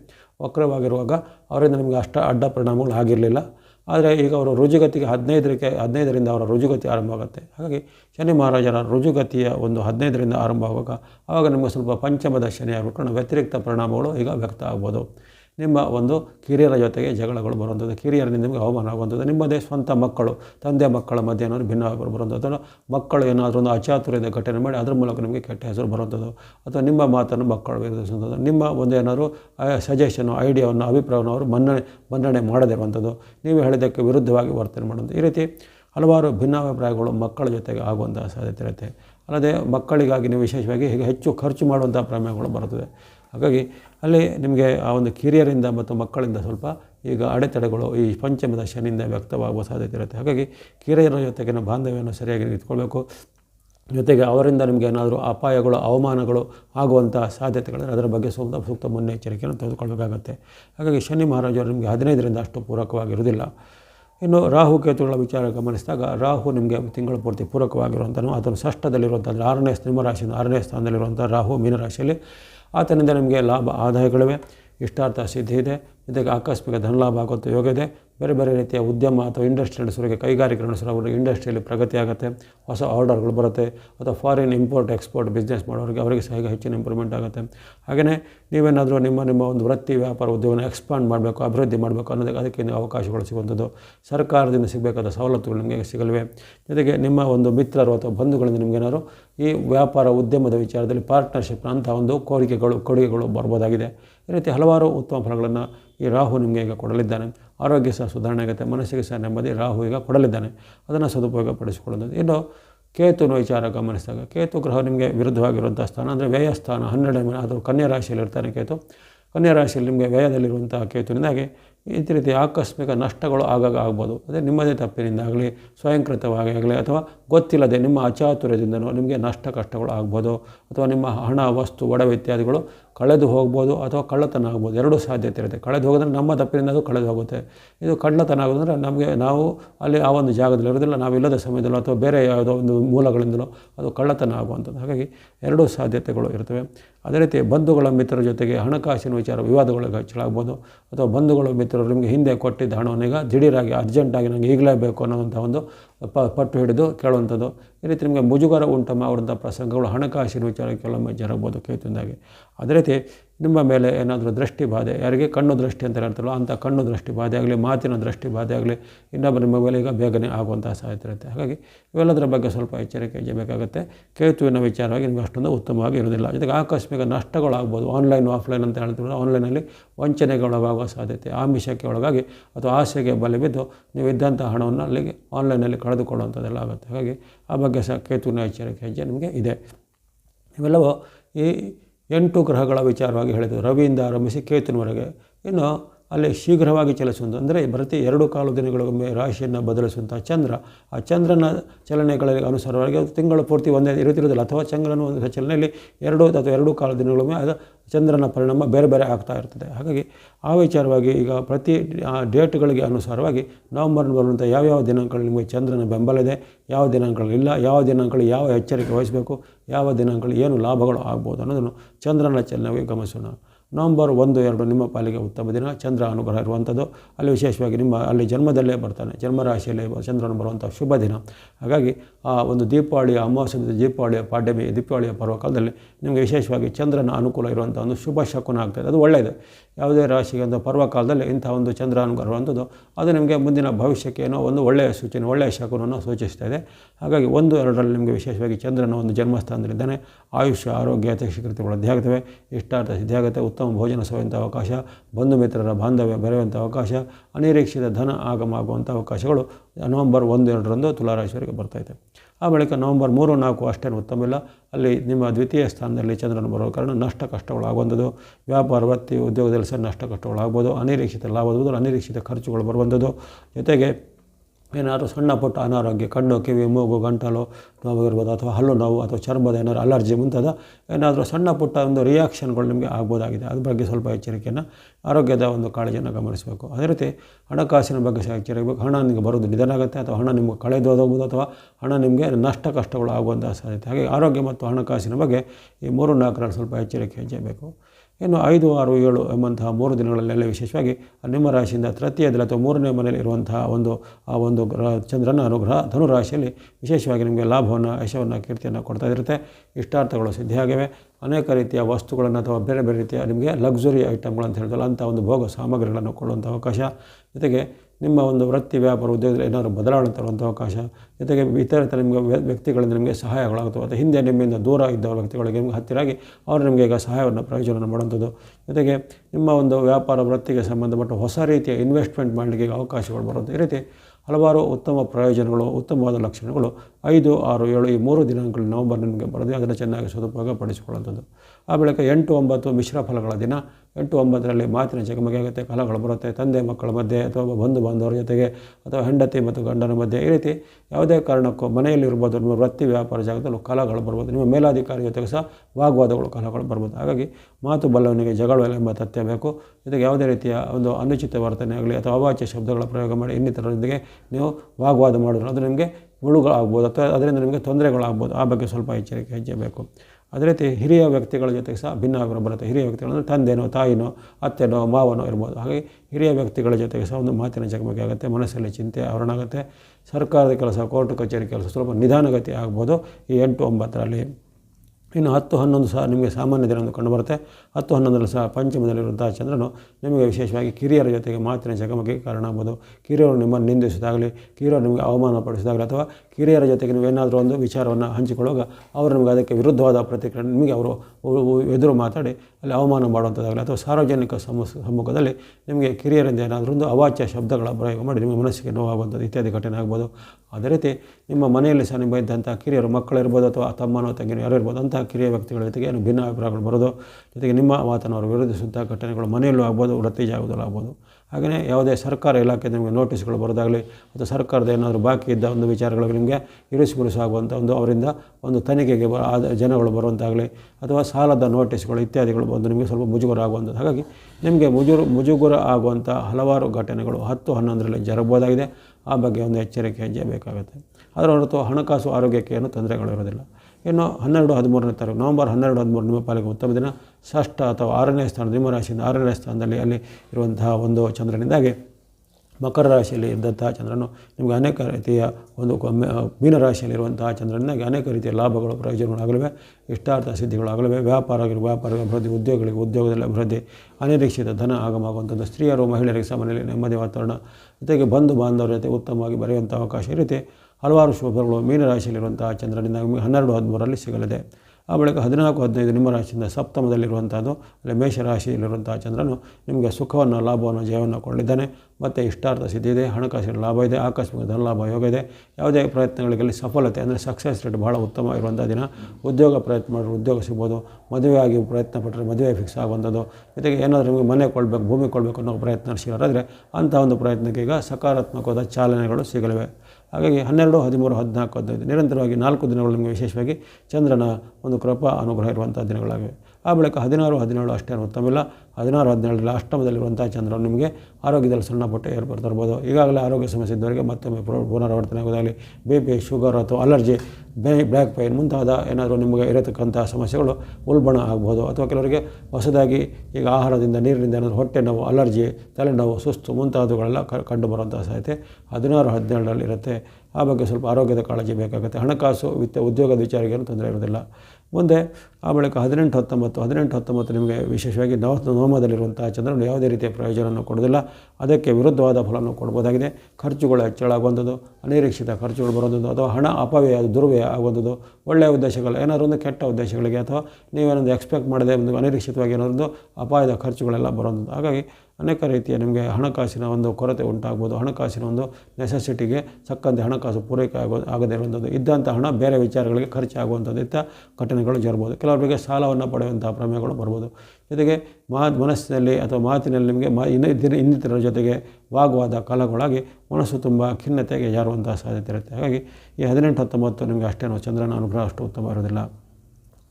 A: ವಕ್ರವಾಗಿರುವಾಗ ಅವರಿಂದ ನಿಮಗೆ ಅಷ್ಟ ಅಡ್ಡ ಪರಿಣಾಮಗಳು ಆಗಿರಲಿಲ್ಲ. ಆದರೆ ಈಗ ಅವರು ರುಜುಗತಿಗೆ ಹದಿನೈದರಕ್ಕೆ ಹದಿನೈದರಿಂದ ಅವರ ರುಜುಗತಿ ಆರಂಭ ಆಗುತ್ತೆ ಹಾಗಾಗಿ ಶನಿ ಮಹಾರಾಜರ ರುಜುಗತಿಯ ಒಂದು ಹದಿನೈದರಿಂದ ಆರಂಭ ಆಗುವಾಗ ಆವಾಗ ನಿಮಗೆ ಸ್ವಲ್ಪ ಪಂಚಮದ ಶನಿ ವ್ಯತಿರಿಕ್ತ ಪರಿಣಾಮಗಳು ಈಗ ವ್ಯಕ್ತ ಆಗ್ಬೋದು. ನಿಮ್ಮ ಒಂದು ಕಿರಿಯರ ಜೊತೆಗೆ ಜಗಳಗಳು ಬರುವಂಥದ್ದು, ಕಿರಿಯರಿಂದ ನಿಮಗೆ ಅವಮಾನ ಆಗುವಂಥದ್ದು, ನಿಮ್ಮದೇ ಸ್ವಂತ ಮಕ್ಕಳು, ತಂದೆ ಮಕ್ಕಳ ಮಧ್ಯೆ ಏನಾದರೂ ಭಿನ್ನ ಬರುವಂಥದ್ದು. ಮಕ್ಕಳು ಏನಾದರೂ ಒಂದು ಅಚಾತುರ್ಯದ ಘಟನೆ ಮಾಡಿ ಅದರ ಮೂಲಕ ನಿಮಗೆ ಕೆಟ್ಟ ಹೆಸರು ಬರುವಂಥದ್ದು. ಅಥವಾ ನಿಮ್ಮ ಮಾತನ್ನು ಮಕ್ಕಳು ವಿರೋಧಿಸುವಂಥದ್ದು ನಿಮ್ಮ ಒಂದು ಏನಾದರೂ ಸಜೆಷನು ಐಡಿಯಾವನ್ನು ಅಭಿಪ್ರಾಯವನ್ನು ಅವರು ಮನ್ನಣೆ ಮನ್ನಣೆ ಮಾಡದಿರುವಂಥದ್ದು. ನೀವು ಹೇಳಿದ್ದಕ್ಕೆ ವಿರುದ್ಧವಾಗಿ ವರ್ತನೆ ಮಾಡುವಂಥದ್ದು. ಈ ರೀತಿ ಹಲವಾರು ಭಿನ್ನಾಭಿಪ್ರಾಯಗಳು ಮಕ್ಕಳ ಜೊತೆಗೆ ಆಗುವಂಥ ಸಾಧ್ಯತೆ ಇರುತ್ತೆ. ಅಲ್ಲದೆ ಮಕ್ಕಳಿಗಾಗಿ ನೀವು ವಿಶೇಷವಾಗಿ ಹೀಗೆ ಹೆಚ್ಚು ಖರ್ಚು ಮಾಡುವಂಥ ಪ್ರಮೇಯಗಳು ಬರುತ್ತದೆ. ಹಾಗಾಗಿ ಅಲ್ಲಿ ನಿಮಗೆ ಆ ಒಂದು ಕಿರಿಯರಿಂದ ಮತ್ತು ಮಕ್ಕಳಿಂದ ಸ್ವಲ್ಪ ಈಗ ಅಡೆತಡೆಗಳು ಈ ಪಂಚಮದ ಶನಿಯಿಂದ ವ್ಯಕ್ತವಾಗುವ ಸಾಧ್ಯತೆ ಇರುತ್ತೆ. ಹಾಗಾಗಿ ಕಿರಿಯರ ಜೊತೆಗಿನ ಬಾಂಧವ್ಯವನ್ನು ಸರಿಯಾಗಿ ಇಟ್ಕೊಳ್ಬೇಕು. ಜೊತೆಗೆ ಅವರಿಂದ ನಿಮಗೆ ಏನಾದರೂ ಅಪಾಯಗಳು, ಅವಮಾನಗಳು ಆಗುವಂಥ ಸಾಧ್ಯತೆಗಳಿದ್ರೆ ಅದರ ಬಗ್ಗೆ ಸೂಕ್ತ ಸೂಕ್ತ ಮುನ್ನೆಚ್ಚರಿಕೆಯನ್ನು ತೆಗೆದುಕೊಳ್ಬೇಕಾಗತ್ತೆ. ಹಾಗಾಗಿ ಶನಿ ಮಹಾರಾಜರು ನಿಮಗೆ ಹದಿನೈದರಿಂದ ಅಷ್ಟು ಪೂರಕವಾಗಿರುವುದಿಲ್ಲ. ಇನ್ನು ರಾಹು ಕೇತುಗಳ ವಿಚಾರ ಗಮನಿಸಿದಾಗ ರಾಹು ನಿಮಗೆ ತಿಂಗಳ ಪೂರ್ತಿ ಪೂರಕವಾಗಿರುವಂಥನು. ಅದನ್ನು ಷಷ್ಠದಲ್ಲಿರುವಂಥ ಅಂದರೆ ಆರನೇ, ಸಿಂಹರಾಶಿಯಿಂದ ಆರನೇ ಸ್ಥಾನದಲ್ಲಿರುವಂಥ ರಾಹು ಮೀನರಾಶಿಯಲ್ಲಿ ಆತನಿಂದ ನಮಗೆ ಲಾಭ ಆದಾಯಗಳಿವೆ. ಇಷ್ಟಾರ್ಥ ಸಿದ್ಧಿ ಇದೆ. ಜೊತೆಗೆ ಆಕಸ್ಮಿಕ ಧನಲಾಭ ಆಗುವಂಥ ಯೋಗ ಇದೆ. ಬೇರೆ ಬೇರೆ ರೀತಿಯ ಉದ್ಯಮ ಅಥವಾ ಇಂಡಸ್ಟ್ರಿ ನಡೆಸೋರಿಗೆ ಕೈಗಾರಿಕೆ ನಡೆಸೋರಿಗೆ ಇಂಡಸ್ಟ್ರಿಯಲ್ಲಿ ಪ್ರಗತಿ ಆಗುತ್ತೆ ಹೊಸ ಆರ್ಡರ್ಗಳು ಬರುತ್ತೆ. ಅಥವಾ ಫಾರಿನ್ ಇಂಪೋರ್ಟ್ ಎಕ್ಸ್ಪೋರ್ಟ್ ಬಿಸ್ನೆಸ್ ಮಾಡೋರಿಗೆ ಅವರಿಗೆ ಸಹ ಹೆಚ್ಚಿನ ಇಂಪ್ರೂವ್ಮೆಂಟ್ ಆಗುತ್ತೆ. ಹಾಗೆಯೇ ನೀವೇನಾದರೂ ನಿಮ್ಮ ನಿಮ್ಮ ಒಂದು ವೃತ್ತಿ, ವ್ಯಾಪಾರ ಉದ್ಯೋಗನ ಎಕ್ಸ್ಪಾಂಡ್ ಮಾಡಬೇಕು, ಅಭಿವೃದ್ಧಿ ಮಾಡಬೇಕು ಅನ್ನೋದಕ್ಕೆ ಅದಕ್ಕೆ ನೀವು ಅವಕಾಶಗಳು ಸಿಗುವಂಥದ್ದು. ಸರ್ಕಾರದಿಂದ ಸಿಗಬೇಕಾದ ಸವಲತ್ತುಗಳು ನಿಮಗೆ ಸಿಗಲಿವೆ. ಜೊತೆಗೆ ನಿಮ್ಮ ಒಂದು ಮಿತ್ರರು ಅಥವಾ ಬಂಧುಗಳಿಂದ ನಿಮಗೇನಾದ್ರು ಈ ವ್ಯಾಪಾರ ಉದ್ಯಮದ ವಿಚಾರದಲ್ಲಿ ಪಾರ್ಟ್ನರ್ಶಿಪ್ನ ಅಂತ ಒಂದು ಕೋರಿಕೆಗಳು, ಕೊಡುಗೆಗಳು ಬರ್ಬೋದಾಗಿದೆ. ಈ ರೀತಿ ಹಲವಾರು ಉತ್ತಮ ಫಲಗಳನ್ನು ಈ ರಾಹು ನಿಮಗೆ ಈಗ ಕೊಡಲಿದ್ದಾನೆ. ಆರೋಗ್ಯ ಸಹ ಸುಧಾರಣೆ ಆಗುತ್ತೆ ಮನಸ್ಸಿಗೆ ಸಹ ನೆಮ್ಮದಿ, ರಾಹು ಈಗ ಕೊಡಲಿದ್ದಾನೆ. ಅದನ್ನು ಸದುಪಯೋಗ ಪಡಿಸಿಕೊಳ್ಳೋದು ಇನ್ನು ಕೇತುನ ವಿಚಾರ ಗಮನಿಸಿದಾಗ, ಕೇತು ಗ್ರಹ ನಿಮಗೆ ವಿರುದ್ಧವಾಗಿರುವಂಥ ಸ್ಥಾನ, ಅಂದರೆ ವ್ಯಯ ಸ್ಥಾನ ಹನ್ನೆರಡನೇ ಮನೆ, ಅದು ಕನ್ಯಾ ರಾಶಿಯಲ್ಲಿ ಇರ್ತಾನೆ ಕೇತು. ಕನ್ಯಾ ರಾಶಿಯಲ್ಲಿ ನಿಮಗೆ ವ್ಯಯದಲ್ಲಿರುವಂತಹ ಕೇತುವಿನಿಂದಾಗಿ ಈ ರೀತಿ ಆಕಸ್ಮಿಕ ನಷ್ಟಗಳು ಆಗಾಗ ಆಗ್ಬೋದು. ಅದೇ ನಿಮ್ಮದೇ ತಪ್ಪಿನಿಂದಾಗಲಿ, ಸ್ವಯಂಕೃತವಾಗಿ ಆಗಲಿ ಅಥವಾ ಗೊತ್ತಿಲ್ಲದೆ ನಿಮ್ಮ ಅಚಾತುರ್ಯದಿಂದನೂ ನಿಮಗೆ ನಷ್ಟ ಕಷ್ಟಗಳು ಆಗ್ಬೋದು. ಅಥವಾ ನಿಮ್ಮ ಹಣ, ವಸ್ತು, ಒಡವೆ ಇತ್ಯಾದಿಗಳು ಕಳೆದು ಹೋಗ್ಬೋದು ಅಥವಾ ಕಳ್ಳತನ ಆಗ್ಬೋದು. ಎರಡೂ ಸಾಧ್ಯತೆ ಇರುತ್ತೆ. ಕಳೆದು ಹೋಗೋದ್ರೆ ನಮ್ಮ ತಪ್ಪಿನಿಂದ ಅದು ಕಳೆದು ಹೋಗುತ್ತೆ. ಇದು ಕಳ್ಳತನ ಆಗೋದಂದರೆ ನಮಗೆ ನಾವು ಅಲ್ಲಿ ಆ ಒಂದು ಜಾಗದಲ್ಲಿ ಇರೋದಿಲ್ಲ, ನಾವು ಇಲ್ಲದ ಸಮಯದಲ್ಲೋ ಅಥವಾ ಬೇರೆ ಯಾವುದೋ ಒಂದು ಮೂಲಗಳಿಂದಲೋ ಅದು ಕಳ್ಳತನ ಆಗುವಂಥದ್ದು. ಹಾಗಾಗಿ ಎರಡೂ ಸಾಧ್ಯತೆಗಳು ಇರ್ತವೆ. ಅದೇ ರೀತಿ ಬಂಧುಗಳ ಮಿತ್ರರ ಜೊತೆಗೆ ಹಣಕಾಸಿನ ವಿಚಾರ, ವಿವಾದಗಳಿಗೆ ಹೆಚ್ಚಳಾಗ್ಬೋದು. ಅಥವಾ ಬಂಧುಗಳು ಮಿತ್ರರು ನಿಮಗೆ ಹಿಂದೆ ಕೊಟ್ಟಿದ್ದ ಹಣವನ್ನು ಈಗ ದಿಢೀರಾಗಿ ಅರ್ಜೆಂಟಾಗಿ ನನಗೆ ಈಗಲೇ ಬೇಕು ಅನ್ನೋವಂಥ ಒಂದು ಪಟ್ಟು ಹಿಡಿದು ಕೇಳುವಂಥದ್ದು. ಈ ರೀತಿ ನಿಮಗೆ ಮುಜುಗರ ಉಂಟು ಮಾಡುವಂಥ ಪ್ರಸಂಗಗಳು, ಹಣಕಾಸಿನ ವಿಚಾರ ಕೆಲವೊಮ್ಮೆ ಜರಗ್ಬೋದು ಕೇಳ್ತಿದ್ದಾಗೆ ಅದೇ ರೀತಿ ನಿಮ್ಮ ಮೇಲೆ ಏನಾದರೂ ದೃಷ್ಟಿ ಬಾಧೆ, ಯಾರಿಗೆ ಕಣ್ಣು ದೃಷ್ಟಿ ಅಂತ ಹೇಳ್ತಾರೋ ಅಂಥ ಕಣ್ಣು ದೃಷ್ಟಿ ಬಾಧೆ ಆಗಲಿ, ಮಾತಿನ ದೃಷ್ಟಿ ಬಾಧೆ ಆಗಲಿ, ಇನ್ನೊಬ್ಬ ನಿಮ್ಮ ಮೇಲೆ ಈಗ ಬೇಗನೆ ಆಗುವಂಥ ಸಾಧ್ಯತೆ ಇರುತ್ತೆ. ಹಾಗಾಗಿ ಇವೆಲ್ಲದರ ಬಗ್ಗೆ ಸ್ವಲ್ಪ ಎಚ್ಚರಿಕೆ ವಹಿಸಬೇಕಾಗುತ್ತೆ ಕೇತುವಿನ ವಿಚಾರವಾಗಿ ನಿಮಗೆ ಅಷ್ಟೊಂದು ಉತ್ತಮವಾಗಿ ಇರೋದಿಲ್ಲ ಜೊತೆಗೆ ಆಕಸ್ಮಿಕ ನಷ್ಟಗಳಾಗ್ಬೋದು, ಆನ್ಲೈನ್, ಆಫ್ಲೈನ್ ಅಂತ ಹೇಳ್ತೀವಿ ಆನ್ಲೈನಲ್ಲಿ ವಂಚನೆಗೆ ಒಳಗಾಗುವ ಸಾಧ್ಯತೆ, ಆಮಿಷಕ್ಕೆ ಒಳಗಾಗಿ ಅಥವಾ ಆಸೆಗೆ ಬಲೆ ಬಿದ್ದು ನೀವು ಇದ್ದಂಥ ಹಣವನ್ನು ಅಲ್ಲಿಗೆ ಆನ್ಲೈನಲ್ಲಿ ಕಳೆದುಕೊಳ್ಳುವಂಥದ್ದೆಲ್ಲ ಆಗುತ್ತೆ. ಹಾಗಾಗಿ ಆ ಬಗ್ಗೆ ಸಹ ಕೇತುವಿನ ಎಚ್ಚರಿಕೆ ಹೆಜ್ಜೆ ನಿಮಗೆ ಇದೆ. ಇವೆಲ್ಲವೂ ಈ ಎಂಟು ಗ್ರಹಗಳ ವಿಚಾರವಾಗಿ ಹೇಳಿದರು. ರವಿಯಿಂದ ಆರಂಭಿಸಿ ಕೇತುನವರೆಗೆ. ಇನ್ನು ಅಲ್ಲಿ ಶೀಘ್ರವಾಗಿ ಚಲಿಸುವಂಥ ಅಂದರೆ ಪ್ರತಿ ಎರಡು ಕಾಲು ದಿನಗಳಿಗೊಮ್ಮೆ ರಾಶಿಯನ್ನು ಬದಲಿಸುವಂಥ ಚಂದ್ರ. ಆ ಚಂದ್ರನ ಚಲನೆಗಳಿಗೆ ಅನುಸಾರವಾಗಿ ತಿಂಗಳು ಪೂರ್ತಿ ಒಂದೇ ಇರುತ್ತಿರೋದಿಲ್ಲ ಅಥವಾ ಚಂದ್ರನ ಒಂದು ಚಲನೆಯಲ್ಲಿ ಎರಡು ಅಥವಾ ಎರಡು ಕಾಲು ದಿನಗಳೊಮ್ಮೆ ಅದು ಚಂದ್ರನ ಪರಿಣಾಮ ಬೇರೆ ಬೇರೆ ಆಗ್ತಾ ಇರ್ತದೆ. ಹಾಗಾಗಿ ಆ ವಿಚಾರವಾಗಿ ಈಗ ಪ್ರತಿ ಡೇಟ್ಗಳಿಗೆ ಅನುಸಾರವಾಗಿ ನವಂಬರ್ನ ಬರುವಂಥ ಯಾವ್ಯಾವ ದಿನಾಂಕಗಳು ನಿಮಗೆ ಚಂದ್ರನ ಬೆಂಬಲ ಇದೆ, ಯಾವ ದಿನಾಂಕಗಳಿಲ್ಲ ಯಾವ ದಿನಾಂಕಗಳು ಯಾವ ಎಚ್ಚರಿಕೆ ವಹಿಸಬೇಕು, ಯಾವ ದಿನಾಂಕಗಳು ಏನು ಲಾಭಗಳು ಆಗ್ಬೋದು ಅನ್ನೋದನ್ನು ಚಂದ್ರನ ಚಲನೆಗೆ ಗಮನಿಸೋಣ. ನವಂಬರ್ ಒಂದು, ಎರಡು ನಿಮ್ಮ ಪಾಲಿಗೆ ಉತ್ತಮ ದಿನ. ಚಂದ್ರ ಅನುಗ್ರಹ ಇರುವಂಥದ್ದು. ಅಲ್ಲಿ ವಿಶೇಷವಾಗಿ ನಿಮ್ಮ ಅಲ್ಲಿ ಜನ್ಮದಲ್ಲೇ ಬರ್ತಾನೆ. ಜನ್ಮರಾಶಿಯಲ್ಲೇ ಚಂದ್ರನು ಬರುವಂಥ ಶುಭ ದಿನ. ಹಾಗಾಗಿ ಆ, ಒಂದು ದೀಪಾವಳಿಯ ಅಮಾವಾಸ್ಯ ದೀಪಾವಳಿಯ ಪಾಡ್ಯಮಿ, ದೀಪಾವಳಿಯ ಪರ್ವಕಾಲದಲ್ಲಿ ನಿಮಗೆ ವಿಶೇಷವಾಗಿ ಚಂದ್ರನ ಅನುಕೂಲ ಇರುವಂಥ ಒಂದು ಶುಭ ಶಕುನ ಆಗ್ತದೆ. ಅದು ಒಳ್ಳೆಯದು. ಯಾವುದೇ ರಾಶಿಗೆ ಒಂದು ಪರ್ವಕಾಲದಲ್ಲಿ ಇಂಥ ಒಂದು ಚಂದ್ರ ಅನುಕೂಲ ಅದು ನಿಮಗೆ ಮುಂದಿನ ಭವಿಷ್ಯಕ್ಕೆ ಏನೋ ಒಂದು ಒಳ್ಳೆಯ ಸೂಚನೆ, ಒಳ್ಳೆಯ ಶಕುನವನ್ನು ಸೂಚಿಸ್ತಾ ಇದೆ. ಹಾಗಾಗಿ ಒಂದು, ಎರಡರಲ್ಲಿ ನಿಮಗೆ ವಿಶೇಷವಾಗಿ ಚಂದ್ರನ ಒಂದು ಜನ್ಮಸ್ಥಾನದಲ್ಲಿದ್ದಾನೆ. ಆಯುಷ್ಯ, ಆರೋಗ್ಯ ಯಥಶೀಘ್ರತೆ ವೃದ್ಧಿ ಆಗ್ತವೆ ಇಷ್ಟಾರ್ಥ ಸಿದ್ಧಿಯಾಗುತ್ತೆ ಉತ್ತಮ ಭೋಜನ ಸವಿಯುವಂಥ ಅವಕಾಶ, ಬಂಧು ಮಿತ್ರರ ಬಾಂಧವ್ಯ ಬೆರೆಯುವಂಥ ಅವಕಾಶ, ಅನಿರೀಕ್ಷಿತ ಧನ ಆಗಮ ಆಗುವಂಥ ಅವಕಾಶಗಳು ನವಂಬರ್ ಒಂದು ಎರಡರಂದು ತುಲಾರಾಶಿಯವರಿಗೆ ಬರ್ತಾಯಿದೆ ಆ ಬಳಿಕ ನವಂಬರ್ ಮೂರು, ನಾಲ್ಕು ಅಷ್ಟೇನು ಉತ್ತಮ ಇಲ್ಲ. ಅಲ್ಲಿ ನಿಮ್ಮ ದ್ವಿತೀಯ ಸ್ಥಾನದಲ್ಲಿ ಚಂದ್ರನು ಬರೋ ಕಾರಣ ನಷ್ಟ ಕಷ್ಟಗಳಾಗುವಂಥದ್ದು ವ್ಯಾಪಾರ, ವೃತ್ತಿ, ಉದ್ಯೋಗದಲ್ಲಿ ಸಹ ನಷ್ಟ ಕಷ್ಟಗಳಾಗ್ಬೋದು ಅನಿರೀಕ್ಷಿತ ಲಾಭ ಅನಿರೀಕ್ಷಿತ ಖರ್ಚುಗಳು ಬರುವಂಥದ್ದು. ಜೊತೆಗೆ ಏನಾದರೂ ಸಣ್ಣ ಪುಟ್ಟ ಅನಾರೋಗ್ಯ, ಕಣ್ಣು, ಕಿವಿ, ಮೂಗು, ಗಂಟಲು ನೋವು ಇರ್ಬೋದು ಅಥವಾ ಹಲ್ಲು ನೋವು ಅಥವಾ ಚರ್ಮದ ಏನಾದ್ರು ಅಲರ್ಜಿ ಮುಂತಾದ ಏನಾದರೂ ಸಣ್ಣ ಪುಟ್ಟ ಒಂದು ರಿಯಾಕ್ಷನ್ಗಳು ನಿಮಗೆ ಆಗ್ಬೋದಾಗಿದೆ. ಅದ್ರ ಬಗ್ಗೆ ಸ್ವಲ್ಪ ಎಚ್ಚರಿಕೆಯನ್ನು ಆರೋಗ್ಯದ ಒಂದು ಕಾಳಜಿಯನ್ನು ಗಮನಿಸಬೇಕು. ಅದೇ ರೀತಿ ಹಣಕಾಸಿನ ಬಗ್ಗೆ ಸಹ ಎಚ್ಚರಿಕೆ ಹಣ ನಿಮಗೆ ಬರೋದು ನಿಧಾನ ಆಗುತ್ತೆ ಅಥವಾ ಹಣ ನಿಮಗೆ ಕಳೆದು ಹೋಗ್ಬೋದು ಅಥವಾ ಹಣ ನಿಮಗೆ ನಷ್ಟ ಕಷ್ಟಗಳು ಆಗುವಂಥ ಸಾಧ್ಯತೆ. ಹಾಗೆ ಆರೋಗ್ಯ ಮತ್ತು ಹಣಕಾಸಿನ ಬಗ್ಗೆ ಈ ಮೂರು ನಾಲ್ಕರಲ್ಲಿ ಸ್ವಲ್ಪ ಎಚ್ಚರಿಕೆ ಹೆಜ್ಜೆಬೇಕು ಇನ್ನು ಐದು, ಆರು, ಏಳು ಎಂಬಂತಹ ಮೂರು ದಿನಗಳಲ್ಲೆಲ್ಲ ವಿಶೇಷವಾಗಿ ನಿಮ್ಮ ರಾಶಿಯಿಂದ ತೃತೀಯದಲ್ಲಿ ಅಥವಾ ಮೂರನೇ ಮನೆಯಲ್ಲಿ ಇರುವಂತಹ ಒಂದು, ಆ ಒಂದು ಗ್ರಹ, ಚಂದ್ರನ ಅನುಗ್ರಹ ಧನುರಾಶಿಯಲ್ಲಿ ವಿಶೇಷವಾಗಿ ನಿಮಗೆ ಲಾಭವನ್ನು, ಯಶವನ್ನು, ಕೀರ್ತಿಯನ್ನು ಕೊಡ್ತಾ ಇರುತ್ತೆ. ಇಷ್ಟಾರ್ಥಗಳು ಸಿದ್ಧಿಯಾಗಿವೆ. ಅನೇಕ ರೀತಿಯ ವಸ್ತುಗಳನ್ನು ಅಥವಾ ಬೇರೆ ಬೇರೆ ರೀತಿಯ ನಿಮಗೆ ಲಕ್ಸುರಿ ಐಟಮ್ಗಳು ಅಂತ ಹೇಳ್ತಲ್ಲ ಅಂಥ ಒಂದು ಭೋಗ ಸಾಮಗ್ರಿಗಳನ್ನು ಕೊಡುವಂಥ ಅವಕಾಶ. ಜೊತೆಗೆ ನಿಮ್ಮ ಒಂದು ವೃತ್ತಿ, ವ್ಯಾಪಾರ, ಉದ್ಯೋಗದಲ್ಲಿ ಏನಾದರೂ ಬದಲಾವಣೆ ತರುವಂಥ ಅವಕಾಶ. ಜೊತೆಗೆ ಇತರ ನಿಮಗೆ ವ್ಯ- ವ್ಯಕ್ತಿಗಳಿಂದ ನಿಮಗೆ ಸಹಾಯಗಳಾಗುತ್ತವೆ ಅಥವಾ ಹಿಂದೆ ನಿಮ್ಮಿಂದ ದೂರ ಇದ್ದ ವ್ಯಕ್ತಿಗಳಿಗೆ ನಿಮಗೆ ಹತ್ತಿರಾಗಿ ಅವರು ನಿಮಗೆ ಈಗ ಸಹಾಯವನ್ನು ಪ್ರಯೋಜನ ಮಾಡುವಂಥದ್ದು. ಜೊತೆಗೆ ನಿಮ್ಮ ಒಂದು ವ್ಯಾಪಾರ ವೃತ್ತಿಗೆ ಸಂಬಂಧಪಟ್ಟ ಹೊಸ ರೀತಿಯ ಇನ್ವೆಸ್ಟ್ಮೆಂಟ್ ಮಾಡಲಿಕ್ಕೆ ಅವಕಾಶಗಳು ಬರುತ್ತೆ ಈ ರೀತಿ ಹಲವಾರು ಉತ್ತಮ ಪ್ರಯೋಜನಗಳು, ಉತ್ತಮವಾದ ಲಕ್ಷಣಗಳು ಐದು, ಆರು, ಏಳು ಈ ಮೂರು ದಿನಾಂಕಗಳು ನವಂಬರ್ ನಿಮಗೆ ಬರೋದು ಅದನ್ನು ಚೆನ್ನಾಗಿ ಸದುಪಯೋಗ ಪಡಿಸಿಕೊಳ್ಳುವಂಥದ್ದು ಆ ಬಳಿಕ ಎಂಟು, ಒಂಬತ್ತು ಮಿಶ್ರ ಫಲಗಳ ದಿನ ಎಂಟು ಒಂಬತ್ತರಲ್ಲಿ ಮಾತಿನ ಚಕಮಕಿ ಆಗುತ್ತೆ ಕಲಹಗಳು ಬರುತ್ತೆ. ತಂದೆ, ಮಕ್ಕಳ ಮಧ್ಯೆ ಅಥವಾ ಬಂಧು, ಬಾಂಧವರ ಜೊತೆಗೆ ಅಥವಾ ಹೆಂಡತಿ ಮತ್ತು ಗಂಡನ ಮಧ್ಯೆ ಈ ರೀತಿ ಯಾವುದೇ ಕಾರಣಕ್ಕೂ ಮನೆಯಲ್ಲಿರ್ಬೋದು ನಿಮ್ಮ ವೃತ್ತಿ ವ್ಯಾಪಾರ ಜಾಗದಲ್ಲೂ ಕಲಹಗಳು ಬರ್ಬೋದು. ನಿಮ್ಮ ಮೇಲಾಧಿಕಾರಿ ಜೊತೆಗೆ ಸಹ ವಾಗ್ವಾದಗಳು ಕಲಹಗಳು ಬರ್ಬೋದು. ಹಾಗಾಗಿ ಮಾತು ಬಲ್ಲವನಿಗೆ ಜಗಳ ಎಂಬ ತಥ್ಯ ಬೇಕು. ಜೊತೆಗೆ ಯಾವುದೇ ರೀತಿಯ ಒಂದು ಅನುಚಿತ ವರ್ತನೆ ಆಗಲಿ ಅಥವಾ ಅವಾಚ್ಯ ಶಬ್ದಗಳ ಪ್ರಯೋಗ ಮಾಡಿ ಇನ್ನಿತರರೊಂದಿಗೆ ನೀವು ವಾಗ್ವಾದ ಮಾಡಿದ್ರು ಅದು ನಿಮಗೆ ಮುಳುಗಳಾಗ್ಬೋದು ಅಥವಾ ಅದರಿಂದ ನಿಮಗೆ ತೊಂದರೆಗಳಾಗ್ಬೋದು. ಆ ಬಗ್ಗೆ ಸ್ವಲ್ಪ ಎಚ್ಚರಿಕೆ ಹೆಜ್ಜೆ ಬೇಕು ಅದೇ ರೀತಿ ಹಿರಿಯ ವ್ಯಕ್ತಿಗಳ ಜೊತೆಗೆ ಸಹ ಭಿನ್ನಾಭಿಪ್ರಾಯ ಬರುತ್ತೆ. ಹಿರಿಯ ವ್ಯಕ್ತಿಗಳಂದರೆ ತಂದೆನೋ, ತಾಯಿನೋ, ಅತ್ತೆನೋ, ಮಾವನೋ ಇರ್ಬೋದು. ಹಾಗೆ ಹಿರಿಯ ವ್ಯಕ್ತಿಗಳ ಜೊತೆಗೆ ಸಹ ಒಂದು ಮಾತಿನ ಚಕಮಕಿ ಆಗುತ್ತೆ, ಮನಸ್ಸಲ್ಲಿ ಚಿಂತೆ ಆಗುತ್ತೆ ಸರ್ಕಾರದ ಕೆಲಸ, ಕೋರ್ಟ್ ಕಚೇರಿ ಕೆಲಸ ಸ್ವಲ್ಪ ನಿಧಾನಗತಿ ಆಗ್ಬೋದು. ಈ ಎಂಟು ಒಂಬತ್ತರಲ್ಲಿ ಇನ್ನು ಹತ್ತು ಹನ್ನೊಂದು ಸಹ ನಿಮಗೆ ಸಾಮಾನ್ಯ ದಿನ ಕಂಡುಬರುತ್ತೆ. ಹತ್ತು ಹನ್ನೊಂದರಲ್ಲಿ ಸಹ ಪಂಚಮದಲ್ಲಿರುವಂತಹ ಚಂದ್ರನು ನಿಮಗೆ ವಿಶೇಷವಾಗಿ ಕಿರಿಯರ ಜೊತೆಗೆ ಮಾತಿನ ಚಕಮಕಿ ಕಾರಣ ಆಗ್ಬೋದು ಕಿರಿಯರು ನಿಮ್ಮನ್ನು ನಿಂದಿಸಿದಾಗಲಿ, ಕಿರಿಯರು ನಿಮಗೆ ಅವಮಾನಪಡಿಸಿದಾಗಲಿ ಅಥವಾ ಕಿರಿಯರ ಜೊತೆಗೆ ನೀವು ಏನಾದರೂ ಒಂದು ವಿಚಾರವನ್ನು ಹಂಚಿಕೊಳ್ಳುವಾಗ ಅವರು ನಿಮಗೆ ಅದಕ್ಕೆ ವಿರುದ್ಧವಾದ ಪ್ರತಿಕ್ರಿಯೆ, ನಿಮಗೆ ಅವರು ಎದುರು ಮಾತಾಡಿ ಅಲ್ಲಿ ಅವಮಾನ ಮಾಡುವಂಥದ್ದಾಗಲಿ ಅಥವಾ ಸಾರ್ವಜನಿಕ ಸಮ, ಸಮ್ಮುಖದಲ್ಲಿ ನಿಮಗೆ ಕಿರಿಯರಿಂದ ಏನಾದರೂ ಒಂದು ಅವಾಚ್ಯ ಶಬ್ದಗಳ ಪ್ರಯೋಗ ಮಾಡಿ ನಿಮ್ಮ ಮನಸ್ಸಿಗೆ ನೋವಾಗುವಂಥದ್ದು ಇತ್ಯಾದಿ ಘಟನೆ ಆಗ್ಬೋದು. ಅದೇ ರೀತಿ ನಿಮ್ಮ ಮನೆಯಲ್ಲಿ ಸಹ ನಿಮ್ಮ ಇದ್ದಂಥ ಕಿರಿಯರು ಮಕ್ಕಳಿರ್ಬೋದು ಅಥವಾ ತಮ್ಮನೋ ತಂಗಿನೋ ಯಾರು ಇರ್ಬೋದು ಅಂತಹ ಕಿರಿಯ ವ್ಯಕ್ತಿಗಳ ಜೊತೆಗೆ ಏನು ಭಿನ್ನ ಅಭಿಪ್ರಾಯಗಳು ಬರೋದು ಜೊತೆಗೆ ನಿಮ್ಮ ಮಾತನ್ನು ಅವರು ವಿರೋಧಿಸುವಂಥ ಘಟನೆಗಳು ಮನೆಯಲ್ಲೂ ಆಗ್ಬೋದು ವೃತ್ತಿ ಜಾಗದಲ್ಲೂ ಆಗ್ಬೋದು. ಹಾಗೆಯೇ ಯಾವುದೇ ಸರ್ಕಾರ ಇಲಾಖೆಯಿಂದ ನಿಮಗೆ ನೋಟಿಸ್ಗಳು ಬರೋದಾಗಲಿ ಅಥವಾ ಸರ್ಕಾರದ ಏನಾದರೂ ಬಾಕಿ ಇದ್ದ ಒಂದು ವಿಚಾರಗಳಿಗೆ ನಿಮಗೆ ಇರಿಸುಗುರಿಸಾಗುವಂಥ ಒಂದು ಅವರಿಂದ ಒಂದು ತನಿಖೆಗೆ ಬ ಜನಗಳು ಬರುವಂತಾಗಲಿ ಅಥವಾ ಸಾಲದ ನೋಟಿಸ್ಗಳು ಇತ್ಯಾದಿಗಳು ಬಂದು ನಿಮಗೆ ಸ್ವಲ್ಪ ಮುಜುಗರ ಆಗುವಂಥದ್ದು ಹಾಗಾಗಿ ನಿಮಗೆ ಮುಜುರು ಮುಜುಗರ ಆಗುವಂಥ ಹಲವಾರು ಘಟನೆಗಳು ಹತ್ತು ಹನ್ನೊಂದರಲ್ಲಿ ಜರಗಬಹುದಾಗಿದೆ. ಆ ಬಗ್ಗೆ ಒಂದು ಎಚ್ಚರಿಕೆ ಹೆಜ್ಜೆ ಬೇಕಾಗುತ್ತೆ ಅದರ ಹೊರತು ಹಣಕಾಸು ಆರೋಗ್ಯಕ್ಕೆ ಏನು ತೊಂದರೆಗಳು ಇರೋದಿಲ್ಲ ಇನ್ನು ಹನ್ನೆರಡು ಹದಿಮೂರನೇ ತಾರೀಕು, ನವಂಬರ್ ಹನ್ನೆರಡು ಹದಿಮೂರು ನಿಮ್ಮ ಪಾಲಿಗೆ ಉತ್ತಮ ದಿನ. ಷಷ್ಠ ಅಥವಾ ಆರನೇ ಸ್ಥಾನ ನಿಮ್ಮ ರಾಶಿಯಿಂದ ಆರನೇ ಸ್ಥಾನದಲ್ಲಿ ಅಲ್ಲಿ ಇರುವಂತಹ ಒಂದು ಚಂದ್ರನಿಂದಾಗಿ ಮಕರ ರಾಶಿಯಲ್ಲಿ ಇದ್ದಂತಹ ಚಂದ್ರನು ನಿಮಗೆ ಅನೇಕ ರೀತಿಯ ಒಂದು ಮೀನರಾಶಿಯಲ್ಲಿರುವಂತಹ ಚಂದ್ರನಿಂದಾಗಿ ಅನೇಕ ರೀತಿಯ ಲಾಭಗಳು, ಪ್ರಯೋಜನಗಳಾಗಲಿವೆ. ಇಷ್ಟಾರ್ಥ ಸಿದ್ಧಿಗಳಾಗಲಿವೆ ವ್ಯಾಪಾರ ಆಗಿರುವ ವ್ಯಾಪಾರ ಅಭಿವೃದ್ಧಿ, ಉದ್ಯೋಗಗಳಿಗೆ, ಉದ್ಯೋಗದಲ್ಲಿ ಅಭಿವೃದ್ಧಿ, ಅನಿರೀಕ್ಷಿತ ಧನ ಆಗಮಾಗುವಂಥದ್ದು ಸ್ತ್ರೀಯರು, ಮಹಿಳೆಯರಿಗೆ ಸಹ ನೆಮ್ಮದಿ ವಾತಾವರಣ ಜೊತೆಗೆ ಬಂಧು ಬಾಂಧವರ ಜೊತೆ ಉತ್ತಮವಾಗಿ ಬರೆಯುವಂಥ ಅವಕಾಶ ಇರುತ್ತೆ. ರೀತಿ ಹಲವಾರು ಶುಭಗಳು. ಮೀನರಾಶಿಯಲ್ಲಿರುವಂತಹ ಚಂದ್ರನಿಂದ ಹನ್ನೆರಡು ಹದಿಮೂರರಲ್ಲಿ ಸಿಗಲಿದೆ. ಆ ಬಳಿಕ ಹದಿನಾಲ್ಕು, ಹದಿನೈದು ನಿಮ್ಮ ರಾಶಿಯಿಂದ ಸಪ್ತಮದಲ್ಲಿರುವಂಥದ್ದು ಅಲ್ಲಿ ಮೇಷರಾಶಿಯಲ್ಲಿರುವಂಥ ಚಂದ್ರನು ನಿಮಗೆ ಸುಖವನ್ನು, ಲಾಭವನ್ನು, ಜಯವನ್ನು ಕೊಡಲಿದ್ದಾನೆ ಮತ್ತು ಇಷ್ಟಾರ್ಥ ಸಿದ್ಧಿ ಇದೆ, ಹಣಕಾಸಿನ ಲಾಭ ಇದೆ, ಆಕಸ್ಮಿಕ ಧನಲಾಭ, ಯೋಗ ಇದೆ. ಯಾವುದೇ ಪ್ರಯತ್ನಗಳಿಗೆ ಸಫಲತೆ ಅಂದರೆ ಸಕ್ಸಸ್ ರೇಟ್ ಭಾಳ ಉತ್ತಮ ಇರುವಂಥ ದಿನ. ಉದ್ಯೋಗ ಪ್ರಯತ್ನ ಮಾಡಿದ್ರೆ ಉದ್ಯೋಗ ಸಿಗ್ಬೋದು. ಮದುವೆ ಆಗಿ ಪ್ರಯತ್ನ ಪಟ್ಟರೆ ಮದುವೆ ಫಿಕ್ಸ್ ಆಗುವಂಥದ್ದು. ಜೊತೆಗೆ ಏನಾದರೂ ನಿಮಗೆ ಮನೆ ಕೊಡಬೇಕು, ಭೂಮಿ ಕೊಡಬೇಕು ಅನ್ನೋ ಪ್ರಯತ್ನಶೀಲರಾದರೆ ಅಂಥ ಒಂದು ಪ್ರಯತ್ನಕ್ಕೆ ಸಕಾರಾತ್ಮಕವಾದ ಚಾಲನೆಗಳು ಸಿಗಲಿವೆ. ಹಾಗಾಗಿ ಹನ್ನೆರಡು, ಹದಿಮೂರು, ಹದಿನಾಲ್ಕು, ಹದಿನೈದು ನಿರಂತರವಾಗಿ ನಾಲ್ಕು ದಿನಗಳು ನಿಮಗೆ ವಿಶೇಷವಾಗಿ ಚಂದ್ರನ ಒಂದು ಕೃಪಾ, ಅನುಗ್ರಹ ಇರುವಂಥ ದಿನಗಳಾಗಿವೆ. ಆ ಬಳಿಕ ಹದಿನಾರು, ಹದಿನೇಳು ಅಷ್ಟೇ ಉತ್ತಮಿಲ್ಲ ಹದಿನಾರು, ಹದಿನೇಳರಲ್ಲಿ ಅಷ್ಟಮದಲ್ಲಿರುವಂಥ ಚಂದ್ರನು ನಿಮಗೆ ಆರೋಗ್ಯದಲ್ಲಿ ಸಣ್ಣ ಪುಟ್ಟ ಏರ್ಪಡ್ತಾ ಇರ್ಬೋದು. ಈಗಾಗಲೇ ಆರೋಗ್ಯ ಸಮಸ್ಯೆ ಇದ್ದವರಿಗೆ ಮತ್ತೊಮ್ಮೆ ಪುನರ್ ಪುನರಾವರ್ತನೆ ಆಗೋದಾಗಲಿ, ಬಿ ಪಿ, ಶುಗರ್ ಅಥವಾ ಅಲರ್ಜಿ, ಬೇ ಬ್ಯಾಕ್ ಪೈನ್ ಮುಂತಾದ ಏನಾದರೂ ನಿಮಗೆ ಇರತಕ್ಕಂಥ ಸಮಸ್ಯೆಗಳು ಉಲ್ಬಣ ಆಗ್ಬೋದು. ಅಥವಾ ಕೆಲವರಿಗೆ ಹೊಸದಾಗಿ ಈಗ ಆಹಾರದಿಂದ, ನೀರಿನಿಂದ ಏನಾದರೂ ಹೊಟ್ಟೆ ನೋವು, ಅಲರ್ಜಿ, ತಲೆನೋವು, ಸುಸ್ತು ಮುಂತಾದವುಗಳೆಲ್ಲ ಕಂಡು ಬರುವಂಥ ಸಾಧ್ಯತೆ ಹದಿನಾರು, ಹದಿನೇಳರಲ್ಲಿ ಇರುತ್ತೆ. ಆ ಬಗ್ಗೆ ಸ್ವಲ್ಪ ಆರೋಗ್ಯದ ಕಾಳಜಿ ಬೇಕಾಗುತ್ತೆ. ಹಣಕಾಸು, ವಿತ್ತ ಉದ್ಯೋಗದ ವಿಚಾರಕ್ಕೇನು ತೊಂದರೆ ಇರೋದಿಲ್ಲ ಮುಂದೆ ಆ ಬಳಿಕ ಹದಿನೆಂಟು ಹತ್ತೊಂಬತ್ತು ಹದಿನೆಂಟು ಹತ್ತೊಂಬತ್ತು ನಿಮಗೆ ವಿಶೇಷವಾಗಿ ನವ ನೋಮದಲ್ಲಿರುವಂಥ ಚಂದ್ರನು ಯಾವುದೇ ರೀತಿಯ ಪ್ರಯೋಜನವನ್ನು ಕೊಡೋದಿಲ್ಲ ಅದಕ್ಕೆ ವಿರುದ್ಧವಾದ ಫಲವನ್ನು ಕೊಡ್ಬೋದಾಗಿದೆ ಖರ್ಚುಗಳು ಹೆಚ್ಚಳ ಆಗುವಂಥದ್ದು, ಅನಿರೀಕ್ಷಿತ ಖರ್ಚುಗಳು ಬರುವಂಥದ್ದು, ಅಥವಾ ಹಣ ಅಪವ್ಯಯ, ದುರ್ವ್ಯಯ ಆಗುವಂಥದ್ದು, ಒಳ್ಳೆಯ ಉದ್ದೇಶಗಳು, ಏನಾದರೂ ಒಂದು ಕೆಟ್ಟ ಉದ್ದೇಶಗಳಿಗೆ ಅಥವಾ ನೀವೇನೊಂದು ಎಕ್ಸ್ಪೆಕ್ಟ್ ಮಾಡದೆ ಒಂದು ಅನಿರೀಕ್ಷಿತವಾಗಿ ಏನಾದರೂ ಅಪಾಯದ ಖರ್ಚುಗಳೆಲ್ಲ ಬರೋದು ಹಾಗಾಗಿ ಅನೇಕ ರೀತಿಯ ನಿಮಗೆ ಹಣಕಾಸಿನ ಒಂದು ಕೊರತೆ ಉಂಟಾಗ್ಬೋದು. ಹಣಕಾಸಿನ ಒಂದು ನೆಸೆಸಿಟಿಗೆ ತಕ್ಕಂತೆ ಹಣಕಾಸು ಪೂರೈಕೆ ಆಗೋ, ಆಗದೇ ಇರುವಂಥದ್ದು. ಇದ್ದಂಥ ಹಣ ಬೇರೆ ವಿಚಾರಗಳಿಗೆ ಖರ್ಚಾಗುವಂಥದ್ದು ಇಂಥ ಘಟನೆಗಳು ಜರಬಹುದು ಕೆಲವರಿಗೆ ಸಾಲವನ್ನು ಪಡೆಯುವಂಥ ಪ್ರಮೇಯಗಳು ಬರ್ಬೋದು. ಜೊತೆಗೆ ಮಾ ಮನಸ್ಸಿನಲ್ಲಿ ಅಥವಾ ಮಾತಿನಲ್ಲಿ ನಿಮಗೆ ಮಾ ಇನ್ನಿತರ ಇನ್ನಿತರ ಜೊತೆಗೆ ವಾಗ್ವಾದ ಕಾಲಗಳಾಗಿ ಮನಸ್ಸು ತುಂಬ ಖಿನ್ನತೆಗೆ ಜಾರುವಂಥ ಸಾಧ್ಯತೆ ಇರುತ್ತೆ. ಹಾಗಾಗಿ ಈ ಹದಿನೆಂಟು ಹತ್ತೊಂಬತ್ತು ನಿಮಗೆ ಅಷ್ಟೇನೋ ಚಂದ್ರನ ಅನುಗ್ರಹ ಅಷ್ಟು ಉತ್ತಮ ಇರೋದಿಲ್ಲ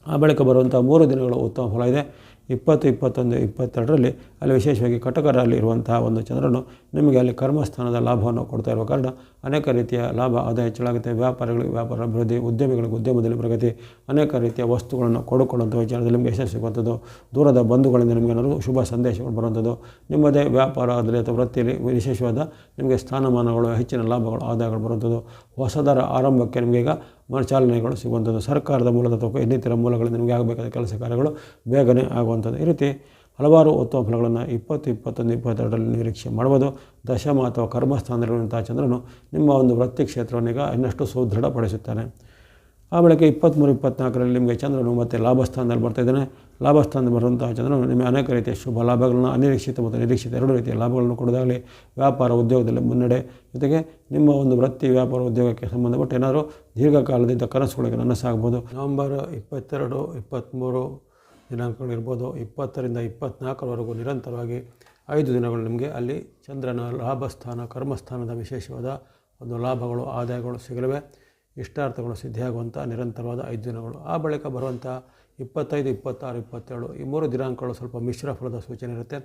A: ಆ ಬಳಿಕ ಬರುವಂಥ ಮೂರು ದಿನಗಳು ಉತ್ತಮ ಫಲ ಇದೆ. ಇಪ್ಪತ್ತು, ಇಪ್ಪತ್ತೊಂದು, ಇಪ್ಪತ್ತೆರಡರಲ್ಲಿ ಅಲ್ಲಿ ವಿಶೇಷವಾಗಿ ಕಟಕರಲ್ಲಿ ಇರುವಂತಹ ಒಂದು ಚಂದ್ರನು ನಿಮಗೆ ಅಲ್ಲಿ ಕರ್ಮಸ್ಥಾನದ ಲಾಭವನ್ನು ಕೊಡ್ತಾ ಇರುವ ಕಾರಣ ಅನೇಕ ರೀತಿಯ ಲಾಭ, ಆದಾಯ ಹೆಚ್ಚಳಾಗುತ್ತೆ ವ್ಯಾಪಾರಗಳಿಗೆ ವ್ಯಾಪಾರ ಅಭಿವೃದ್ಧಿ ಉದ್ಯಮಿಗಳಿಗೆ ಉದ್ಯಮದಲ್ಲಿ ಪ್ರಗತಿ, ಅನೇಕ ರೀತಿಯ ವಸ್ತುಗಳನ್ನು ಕೊಡುಕೊಳ್ಳುವಂಥ ವಿಚಾರದಲ್ಲಿ ನಿಮಗೆ ಯಶಸ್ಸು ಸಿಗುವಂಥದ್ದು. ದೂರದ ಬಂಧುಗಳಿಂದ ನಿಮಗೆ ಏನಾದರೂ ಶುಭ ಸಂದೇಶಗಳು ಬರುವಂಥದ್ದು. ನಿಮ್ಮದೇ ವ್ಯಾಪಾರ ಆದರೆ ಅಥವಾ ವೃತ್ತಿಯಲ್ಲಿ ವಿಶೇಷವಾದ ನಿಮಗೆ ಸ್ಥಾನಮಾನಗಳು, ಹೆಚ್ಚಿನ ಲಾಭಗಳು, ಆದಾಯಗಳು ಬರುವಂಥದ್ದು. ಹೊಸದರ ಆರಂಭಕ್ಕೆ ನಿಮಗೆ ಈಗ ಚಾಲನೆಗಳು ಸಿಗುವಂಥದ್ದು. ಸರ್ಕಾರದ ಮೂಲದ ಅಥವಾ ಇನ್ನಿತರ ಮೂಲಗಳಿಂದ ನಿಮಗೆ ಆಗಬೇಕಾದ ಕೆಲಸ ಕಾರ್ಯಗಳು ಬೇಗನೆ ಆಗುವಂಥದ್ದು. ಈ ರೀತಿ ಹಲವಾರು ಉತ್ತಮ ಫಲಗಳನ್ನು ಇಪ್ಪತ್ತು, ಇಪ್ಪತ್ತೊಂದು, ಇಪ್ಪತ್ತೆರಡರಲ್ಲಿ ನಿರೀಕ್ಷೆ ಮಾಡ್ಬೋದು. ದಶಮ ಅಥವಾ ಕರ್ಮಸ್ಥಾನದಲ್ಲಿರುವಂಥ ಚಂದ್ರನು ನಿಮ್ಮ ಒಂದು ವೃತ್ತಿ ಕ್ಷೇತ್ರವನ್ನು ಈಗ ಇನ್ನಷ್ಟು ಸುದೃಢಪಡಿಸುತ್ತಾನೆ. ಆ ಬಳಿಕ ಇಪ್ಪತ್ತ್ಮೂರು, ಇಪ್ಪತ್ತ್ನಾಲ್ಕರಲ್ಲಿ ನಿಮಗೆ ಚಂದ್ರನು ಮತ್ತು ಲಾಭಸ್ಥಾನದಲ್ಲಿ ಬರ್ತಾಯಿದ್ದಾನೆ ಲಾಭಸ್ಥಾನದಲ್ಲಿ ಬರುವಂತಹ ಜನರು ನಿಮಗೆ ಅನೇಕ ರೀತಿಯ ಶುಭ ಲಾಭಗಳನ್ನು ಅನಿರೀಕ್ಷಿತ ಮತ್ತು ನಿರೀಕ್ಷಿತ ಎರಡು ರೀತಿಯ ಲಾಭಗಳನ್ನು ಕೊಡೋದಾಗಲಿ ವ್ಯಾಪಾರ ಉದ್ಯೋಗದಲ್ಲಿ ಮುನ್ನಡೆ ಜೊತೆಗೆ ನಿಮ್ಮ ಒಂದು ವೃತ್ತಿ ವ್ಯಾಪಾರ ಉದ್ಯೋಗಕ್ಕೆ ಸಂಬಂಧಪಟ್ಟ ಏನಾದರೂ ದೀರ್ಘಕಾಲದಿಂದ ಕನಸುಗಳಿಗೆ ನನಸಾಗ್ಬೋದು ನವಂಬರ್ ಇಪ್ಪತ್ತೆರಡು, ಇಪ್ಪತ್ತ್ಮೂರು ದಿನಾಂಕಗಳಿರ್ಬೋದು ಇಪ್ಪತ್ತರಿಂದ ಇಪ್ಪತ್ನಾಲ್ಕರವರೆಗೂ ನಿರಂತರವಾಗಿ ಐದು ದಿನಗಳು ನಿಮಗೆ ಅಲ್ಲಿ ಚಂದ್ರನ ಲಾಭಸ್ಥಾನ, ಕರ್ಮಸ್ಥಾನದ ವಿಶೇಷವಾದ ಒಂದು ಲಾಭಗಳು, ಆದಾಯಗಳು ಸಿಗಲಿವೆ. ಇಷ್ಟಾರ್ಥಗಳು ಸಿದ್ಧಿಯಾಗುವಂಥ ನಿರಂತರವಾದ ಐದು ದಿನಗಳು. ಆ ಬಳಿಕ ಬರುವಂಥ ಇಪ್ಪತ್ತೈದು, ಇಪ್ಪತ್ತಾರು, ಇಪ್ಪತ್ತೇಳು ಈ ಮೂರು ದಿನಾಂಕಗಳು ಸ್ವಲ್ಪ ಮಿಶ್ರ ಫಲದ ಸೂಚನೆ ಇರುತ್ತೆ.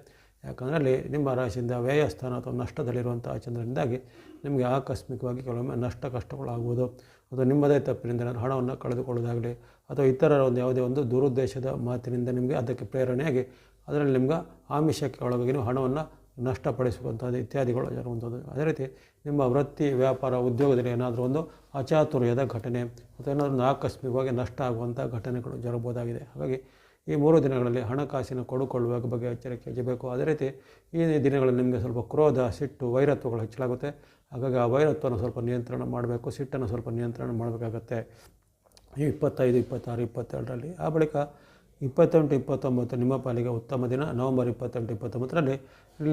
A: ಯಾಕಂದರೆ ಅಲ್ಲಿ ನಿಮ್ಮ ರಾಶಿಯಿಂದ ವ್ಯಯಸ್ಥಾನ ಅಥವಾ ನಷ್ಟದಲ್ಲಿರುವಂಥ ಚಂದ್ರನಿಂದಾಗಿ ನಿಮಗೆ ಆಕಸ್ಮಿಕವಾಗಿ ಕೆಲವೊಮ್ಮೆ ನಷ್ಟ ಕಷ್ಟಗಳಾಗುವುದು. ಅಥವಾ ನಿಮ್ಮದೇ ತಪ್ಪಿನಿಂದ ಹಣವನ್ನು ಕಳೆದುಕೊಳ್ಳೋದಾಗಲಿ ಅಥವಾ ಇತರ ಒಂದು ಯಾವುದೇ ಒಂದು ದುರುದ್ದೇಶದ ಮಾತಿನಿಂದ ನಿಮಗೆ ಅದಕ್ಕೆ ಪ್ರೇರಣೆಯಾಗಿ ಅದರಲ್ಲಿ ನಿಮ್ಗೆ ಆಮಿಷಕ್ಕೆ ಒಳಗಾಗಿ ನೀವು ಹಣವನ್ನು ನಷ್ಟಪಡಿಸುವಂಥದ್ದು ಇತ್ಯಾದಿಗಳು ಇರುವಂಥದ್ದು ಅದೇ ರೀತಿ ನಿಮ್ಮ ವೃತ್ತಿ ವ್ಯಾಪಾರ ಉದ್ಯೋಗದಲ್ಲಿ ಏನಾದರೂ ಒಂದು ಅಚಾತುರ್ಯದ ಘಟನೆ ಮತ್ತು ಏನಾದರೂ ಆಕಸ್ಮಿಕವಾಗಿ ನಷ್ಟ ಆಗುವಂಥ ಘಟನೆಗಳು ಜರಗಬಹುದಾಗಿದೆ. ಹಾಗಾಗಿ ಈ ಮೂರು ದಿನಗಳಲ್ಲಿ ಹಣಕಾಸಿನ ಕೊಡುಕೊಳ್ಳುವ ಬಗ್ಗೆ ಎಚ್ಚರಿಕೆ ವಹಿಸಬೇಕು. ಅದೇ ರೀತಿ ಈ ದಿನಗಳಲ್ಲಿ ನಿಮಗೆ ಸ್ವಲ್ಪ ಕ್ರೋಧ, ಸಿಟ್ಟು, ವೈರತ್ವಗಳು ಹೆಚ್ಚಲಾಗುತ್ತೆ ಹಾಗಾಗಿ ಆ ವೈರತ್ವವನ್ನು ಸ್ವಲ್ಪ ನಿಯಂತ್ರಣ ಮಾಡಬೇಕು. ಸಿಟ್ಟನ್ನು ಸ್ವಲ್ಪ ನಿಯಂತ್ರಣ ಮಾಡಬೇಕಾಗತ್ತೆ. ಈ ಇಪ್ಪತ್ತೈದು, ಇಪ್ಪತ್ತಾರು, ಇಪ್ಪತ್ತೆರಡರಲ್ಲಿ ಆ ಬಳಿಕ ಇಪ್ಪತ್ತೆಂಟು, ಇಪ್ಪತ್ತೊಂಬತ್ತು ನಿಮ್ಮ ಪಾಲಿಗೆ ಉತ್ತಮ ದಿನ. ನವಂಬರ್ ಇಪ್ಪತ್ತೆಂಟು, ಇಪ್ಪತ್ತೊಂಬತ್ತರಲ್ಲಿ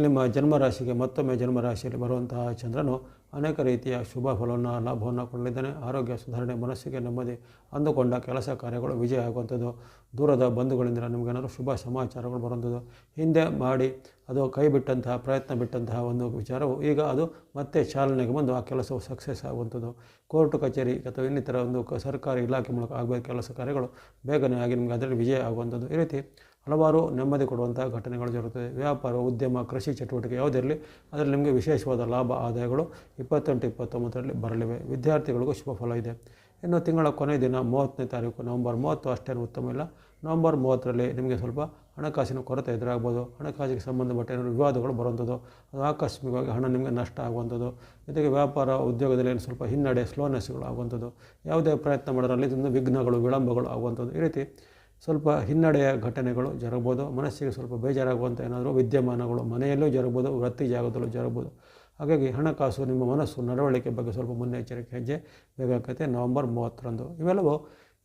A: ನಿಮ್ಮ ಜನ್ಮರಾಶಿಗೆ ಮತ್ತೊಮ್ಮೆ ಜನ್ಮರಾಶಿಯಲ್ಲಿ ಬರುವಂತಹ ಚಂದ್ರನು ಅನೇಕ ರೀತಿಯ ಶುಭ ಫಲವನ್ನು ಲಾಭವನ್ನು ಕೊಡಲಿದ್ದಾನೆ. ಆರೋಗ್ಯ ಸುಧಾರಣೆ ಮನಸ್ಸಿಗೆ ನೆಮ್ಮದಿ ಅಂದುಕೊಂಡ ಕೆಲಸ ಕಾರ್ಯಗಳು ವಿಜಯ ಆಗುವಂಥದ್ದು. ದೂರದ ಬಂಧುಗಳಿಂದ ನಿಮಗೇನಾದರೂ ಶುಭ ಸಮಾಚಾರಗಳು ಬರುವಂಥದ್ದು. ಹಿಂದೆ ಮಾಡಿ ಅದು ಕೈ ಬಿಟ್ಟಂತಹ, ಪ್ರಯತ್ನ ಬಿಟ್ಟಂತಹ ಒಂದು ವಿಚಾರವು ಈಗ ಅದು ಮತ್ತೆ ಚಾಲನೆಗೆ ಬಂದು ಆ ಕೆಲಸವು ಸಕ್ಸಸ್ ಆಗುವಂಥದ್ದು. ಕೋರ್ಟ್, ಕಚೇರಿ ಅಥವಾ ಇನ್ನಿತರ ಒಂದು ಸರ್ಕಾರಿ ಇಲಾಖೆ ಮೂಲಕ ಆಗಬೇಕು ಕೆಲಸ ಕಾರ್ಯಗಳು ಬೇಗನೆ ಆಗಿ ನಿಮಗೆ ಅದರಲ್ಲಿ ವಿಜಯ ಆಗುವಂಥದ್ದು. ಈ ರೀತಿ ಹಲವಾರು ನೆಮ್ಮದಿ ಕೊಡುವಂಥ ಘಟನೆಗಳು ಜರುಗುತ್ತದೆ ವ್ಯಾಪಾರ, ಉದ್ಯಮ, ಕೃಷಿ ಚಟುವಟಿಕೆ ಯಾವುದೇ ಇರಲಿ, ಅದರಲ್ಲಿ ನಿಮಗೆ ವಿಶೇಷವಾದ ಲಾಭ, ಆದಾಯಗಳು ಇಪ್ಪತ್ತೆಂಟು, ಇಪ್ಪತ್ತೊಂಬತ್ತರಲ್ಲಿ ಬರಲಿವೆ. ವಿದ್ಯಾರ್ಥಿಗಳಿಗೂ ಶುಭ ಫಲ ಇದೆ. ಇನ್ನು ತಿಂಗಳ ಕೊನೆಯ ದಿನ ಮೂವತ್ತನೇ ತಾರೀಕು, ನವಂಬರ್ ಮೂವತ್ತು ಅಷ್ಟೇನು ಉತ್ತಮ ಇಲ್ಲ. ನವಂಬರ್ ಮೂವತ್ತರಲ್ಲಿ ನಿಮಗೆ ಸ್ವಲ್ಪ ಹಣಕಾಸಿನ ಕೊರತೆ ಎದುರಾಗ್ಬೋದು ಹಣಕಾಸಿಗೆ ಸಂಬಂಧಪಟ್ಟ ಏನಾದರೂ ವಿವಾದಗಳು ಬರುವಂಥದ್ದು, ಅದು ಆಕಸ್ಮಿಕವಾಗಿ ಹಣ ನಿಮಗೆ ನಷ್ಟ ಆಗುವಂಥದ್ದು. ಜೊತೆಗೆ ವ್ಯಾಪಾರ ಉದ್ಯೋಗದಲ್ಲಿ ಏನು ಸ್ವಲ್ಪ ಹಿನ್ನಡೆ ಸ್ಲೋನೆಸ್ಗಳು ಆಗುವಂಥದ್ದು. ಯಾವುದೇ ಪ್ರಯತ್ನ ಮಾಡೋದ್ರಲ್ಲಿ ವಿಘ್ನಗಳು, ವಿಳಂಬಗಳು ಆಗುವಂಥದ್ದು. ಈ ರೀತಿ ಸ್ವಲ್ಪ ಹಿನ್ನಡೆಯ ಘಟನೆಗಳು ಜರಗ್ಬೋದು, ಮನಸ್ಸಿಗೆ ಸ್ವಲ್ಪ ಬೇಜಾರಾಗುವಂಥ ಏನಾದರೂ ವಿದ್ಯಮಾನಗಳು ಮನೆಯಲ್ಲೂ ಜರಗ್ಬೋದು, ವೃತ್ತಿ ಜಾಗದಲ್ಲೂ ಜರಗ್ಬೋದು. ಹಾಗಾಗಿ ಹಣಕಾಸು, ನಿಮ್ಮ ಮನಸ್ಸು ನಡವಳಿಕೆ ಬಗ್ಗೆ ಸ್ವಲ್ಪ ಮುನ್ನೆಚ್ಚರಿಕೆ ಹೆಜ್ಜೆ, ಬೇಕಾಗತ್ತೆ. ನವಂಬರ್ ಮೂವತ್ತರಂದು ಇವೆಲ್ಲವೂ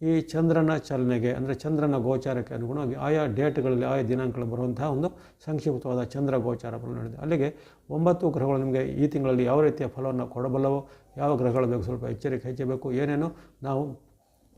A: ಈ ಚಂದ್ರನ ಚಲನೆಗೆ, ಅಂದರೆ ಚಂದ್ರನ ಗೋಚಾರಕ್ಕೆ ಅನುಗುಣವಾಗಿ ಆಯಾ ಡೇಟ್ಗಳಲ್ಲಿ, ಆಯಾ ದಿನಾಂಕಗಳು ಬರುವಂತಹ ಒಂದು ಸಂಕ್ಷಿಪ್ತವಾದ ಚಂದ್ರ ಗೋಚಾರಗಳು ನಡೆದಿದೆ ಅಲ್ಲಿಗೆ ಒಂಬತ್ತು ಗ್ರಹಗಳು ನಿಮಗೆ ಈ ತಿಂಗಳಲ್ಲಿ ಯಾವ ರೀತಿಯ ಫಲವನ್ನು ಕೊಡಬಲ್ಲವೋ, ಯಾವ ಗ್ರಹಗಳು ಬೇಕು ಸ್ವಲ್ಪ ಎಚ್ಚರಿಕೆ ಹೆಚ್ಚಬೇಕು ಏನೇನು ನಾವು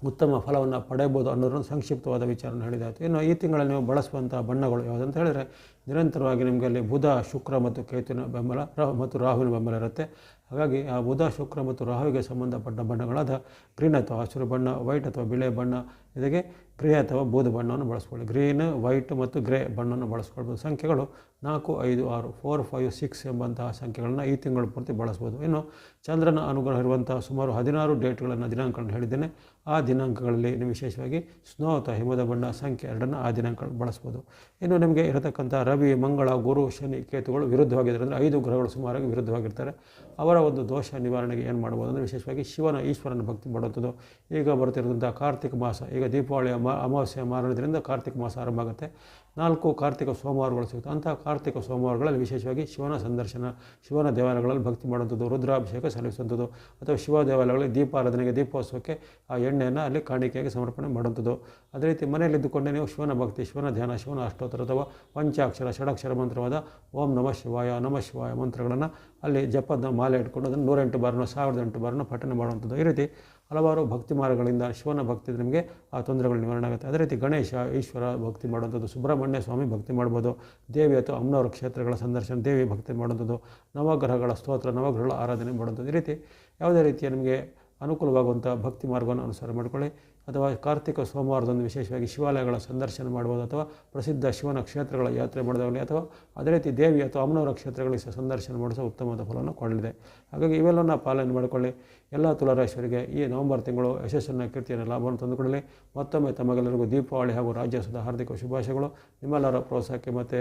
A: ಉತ್ತಮ ಫಲವನ್ನು ಪಡೆಯಬಹುದು ಅನ್ನೋದನ್ನು ಸಂಕ್ಷಿಪ್ತವಾದ ವಿಚಾರವನ್ನು ಹೇಳಿದಾಯಿತು. ಇನ್ನು ಈ ತಿಂಗಳಲ್ಲಿ ನೀವು ಬಳಸುವಂಥ ಬಣ್ಣಗಳು ಯಾವುದಂತ ಹೇಳಿದರೆ, ನಿರಂತರವಾಗಿ ನಿಮಗೆ ಅಲ್ಲಿ ಬುಧ, ಶುಕ್ರ ಮತ್ತು ಕೇತುವಿನ ಬೆಂಬಲ ರಾಹು ಮತ್ತು ರಾಹುವಿನ ಬೆಂಬಲ ಇರುತ್ತೆ. ಹಾಗಾಗಿ ಆ ಬುಧ, ಶುಕ್ರ ಮತ್ತು ರಾಹುವಿಗೆ ಸಂಬಂಧಪಟ್ಟ ಬಣ್ಣಗಳಾದ ಗ್ರೀನ್ ಅಥವಾ ಹಸಿರು ಬಣ್ಣ, ವೈಟ್ ಅಥವಾ ಬಿಳೆ ಬಣ್ಣ, ಇದಕ್ಕೆ ಗ್ರೇ ಅಥವಾ ಬೂದು ಬಣ್ಣವನ್ನು ಬಳಸ್ಕೊಳ್ಳಿ. ಗ್ರೀನ್, ವೈಟ್ ಮತ್ತು ಗ್ರೇ ಬಣ್ಣವನ್ನು ಬಳಸ್ಕೊಳ್ಬೋದು. ಸಂಖ್ಯೆಗಳು ನಾಲ್ಕು, ಐದು, ಆರು, ಫೋರ್, ಫೈವ್, ಸಿಕ್ಸ್ ಎಂಬಂತಹ ಸಂಖ್ಯೆಗಳನ್ನು ಈ ತಿಂಗಳು ಪೂರ್ತಿ ಬಳಸ್ಬೋದು. ಇನ್ನು ಚಂದ್ರನ ಅನುಗ್ರಹ ಇರುವಂತಹ ಸುಮಾರು ಹದಿನಾರು ಡೇಟ್ಗಳನ್ನು ದಿನಾಂಕಗಳನ್ನು ಹೇಳಿದ್ದೇನೆ. ಆ ದಿನಾಂಕಗಳಲ್ಲಿ ನಿಮಗೆ ವಿಶೇಷವಾಗಿ ಸ್ನೋ ಅಥವಾ ಹಿಮದ ಬಣ್ಣ ಸಂಖ್ಯೆ ಎರಡನ್ನು ಆ ದಿನಾಂಕಗಳು ಬಳಸ್ಬೋದು. ಇನ್ನು ನಿಮಗೆ ಇರತಕ್ಕಂಥ ರವಿ, ಮಂಗಳ, ಗುರು, ಶನಿ, ಕೇತುಗಳು ವಿರುದ್ಧವಾಗಿದ್ದಾರೆ ಅಂದರೆ ಐದು ಗ್ರಹಗಳು ಸುಮಾರಾಗಿ ವಿರುದ್ಧವಾಗಿರ್ತಾರೆ. ಅವರ ಒಂದು ದೋಷ ನಿವಾರಣೆಗೆ ಏನು ಮಾಡ್ಬೋದು ಅಂದರೆ ವಿಶೇಷವಾಗಿ ಶಿವನ, ಈಶ್ವರನ ಭಕ್ತಿ ಮಾಡುವಂಥದ್ದು ಈಗ ಬರ್ತಿರೋದಂಥ ಕಾರ್ತಿಕ ಮಾಸ, ಈಗ ದೀಪಾವಳಿ ಮ ಅಮಾವಾಸ್ಯೆ ಮಾರಣದಿಂದ ಕಾರ್ತಿಕ ಮಾಸ ಆರಂಭ ಆಗುತ್ತೆ. ನಾಲ್ಕು ಕಾರ್ತಿಕ ಸೋಮವಾರಗಳು ಸಿಗುತ್ತೆ. ಅಂತಹ ಕಾರ್ತಿಕ ಸೋಮವಾರಗಳಲ್ಲಿ ವಿಶೇಷವಾಗಿ ಶಿವನ ಸಂದರ್ಶನ, ಶಿವನ ದೇವಾಲಯಗಳಲ್ಲಿ ಭಕ್ತಿ ಮಾಡುವಂಥದ್ದು, ರುದ್ರಾಭಿಷೇಕ ಸಲ್ಲಿಸುವಂಥದ್ದು, ಅಥವಾ ಶಿವ ದೇವಾಲಯಗಳಲ್ಲಿ ದೀಪಾರಾಧನೆಗೆ, ದೀಪೋತ್ಸವಕ್ಕೆ ಆ ಎಣ್ಣೆಯನ್ನು ಅಲ್ಲಿ ಕಾಣಿಕೆಯಾಗಿ ಸಮರ್ಪಣೆ ಮಾಡುವಂಥದ್ದು. ಅದೇ ರೀತಿ ಮನೆಯಲ್ಲಿದ್ದುಕೊಂಡೇ ನೀವು ಶಿವನ ಭಕ್ತಿ, ಶಿವನ ಧ್ಯಾನ, ಶಿವನ ಅಷ್ಟೋತ್ತರ ಅಥವಾ ಪಂಚಾಕ್ಷರ, ಷಡಕ್ಷರ ಮಂತ್ರವಾದ ಓಂ ನಮಃ ಶಿವಾಯ ನಮಃ ಶಿವಾಯ ಮಂತ್ರಗಳನ್ನು ಅಲ್ಲಿ ಜಪದ ಮಾಲೆ ಇಟ್ಕೊಂಡು ಅದನ್ನು ನೂರೆಂಟು ಬಾರನ, ಸಾವಿರದ ಎಂಟು ಬಾರನ್ನು ಪಠನೆ ಮಾಡುವಂಥದ್ದು. ಈ ರೀತಿ ಹಲವಾರು ಭಕ್ತಿ ಮಾರ್ಗಗಳಿಂದ ಶಿವನ ಭಕ್ತಿ ನಿಮಗೆ, ಆ ತೊಂದರೆಗಳು ನಿವಾರಣೆ ಆಗುತ್ತೆ ಅದೇ ರೀತಿ ಗಣೇಶ, ಈಶ್ವರ ಭಕ್ತಿ ಮಾಡುವಂಥದ್ದು, ಸುಬ್ರಹ್ಮಣ್ಯ ಸ್ವಾಮಿ ಭಕ್ತಿ ಮಾಡ್ಬೋದು. ದೇವಿ ಅಥವಾ ಅಮ್ಮನವರ ಕ್ಷೇತ್ರಗಳ ಸಂದರ್ಶನ, ದೇವಿ ಭಕ್ತಿ ಮಾಡುವಂಥದ್ದು, ನವಗ್ರಹಗಳ ಸ್ತೋತ್ರ, ನವಗ್ರಹಗಳ ಆರಾಧನೆ ಮಾಡುವಂಥದ್ದು. ಈ ರೀತಿ ಯಾವುದೇ ರೀತಿಯ ನಿಮಗೆ ಅನುಕೂಲವಾಗುವಂಥ ಭಕ್ತಿ ಮಾರ್ಗವನ್ನು ಅನುಸಾರ ಮಾಡಿಕೊಳ್ಳಿ. ಅಥವಾ ಕಾರ್ತಿಕ ಸೋಮವಾರದಂದು ವಿಶೇಷವಾಗಿ ಶಿವಾಲಯಗಳ ಸಂದರ್ಶನ ಮಾಡ್ಬೋದು. ಅಥವಾ ಪ್ರಸಿದ್ಧ ಶಿವನ ಕ್ಷೇತ್ರಗಳ ಯಾತ್ರೆ ಮಾಡೋದಾಗಲಿ, ಅಥವಾ ಅದೇ ರೀತಿ ದೇವಿ ಅಥವಾ ಅಮ್ಮನವರ ಕ್ಷೇತ್ರಗಳಿಗೆ ಸಂದರ್ಶನ ಮಾಡಿಸೋ ಉತ್ತಮವಾದ ಫಲವನ್ನು ಕೊಡಲಿದೆ. ಹಾಗಾಗಿ ಇವೆಲ್ಲವನ್ನು ಪಾಲನೆ ಮಾಡಿಕೊಳ್ಳಿ. ಎಲ್ಲ ತುಲಾರಾಶಿಯವರಿಗೆ ಈ ನವೆಂಬರ್ ತಿಂಗಳು ಯಶಸ್ಸನ್ನು ಕೀರ್ತಿಯನ್ನು ಲಾಭವನ್ನು ತಂದುಕೊಡಲಿ ಮತ್ತೊಮ್ಮೆ ತಮಗೆಲ್ಲರಿಗೂ ದೀಪಾವಳಿ ಹಾಗೂ ರಾಜ್ಯೋತ್ಸವದ ಹಾರ್ದಿಕ ಶುಭಾಶಯಗಳು. ನಿಮ್ಮೆಲ್ಲರ ಪ್ರೋತ್ಸಾಹಕ್ಕೆ ಮತ್ತು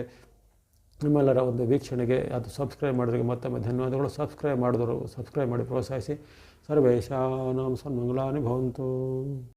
A: ನಿಮ್ಮೆಲ್ಲರ ಒಂದು ವೀಕ್ಷಣೆಗೆ ಅದು ಸಬ್ಸ್ಕ್ರೈಬ್ ಮಾಡೋರಿಗೆ ಮತ್ತೊಮ್ಮೆ ಧನ್ಯವಾದಗಳು. ಸಬ್ಸ್ಕ್ರೈಬ್ ಮಾಡಿದವರು ಸಬ್ಸ್ಕ್ರೈಬ್ ಮಾಡಿ ಪ್ರೋತ್ಸಾಹಿಸಿ. ಸರ್ವೇಶಾನಾಂ ಸನ್ಮಂಗಲಾನಿ ಭವಂತು.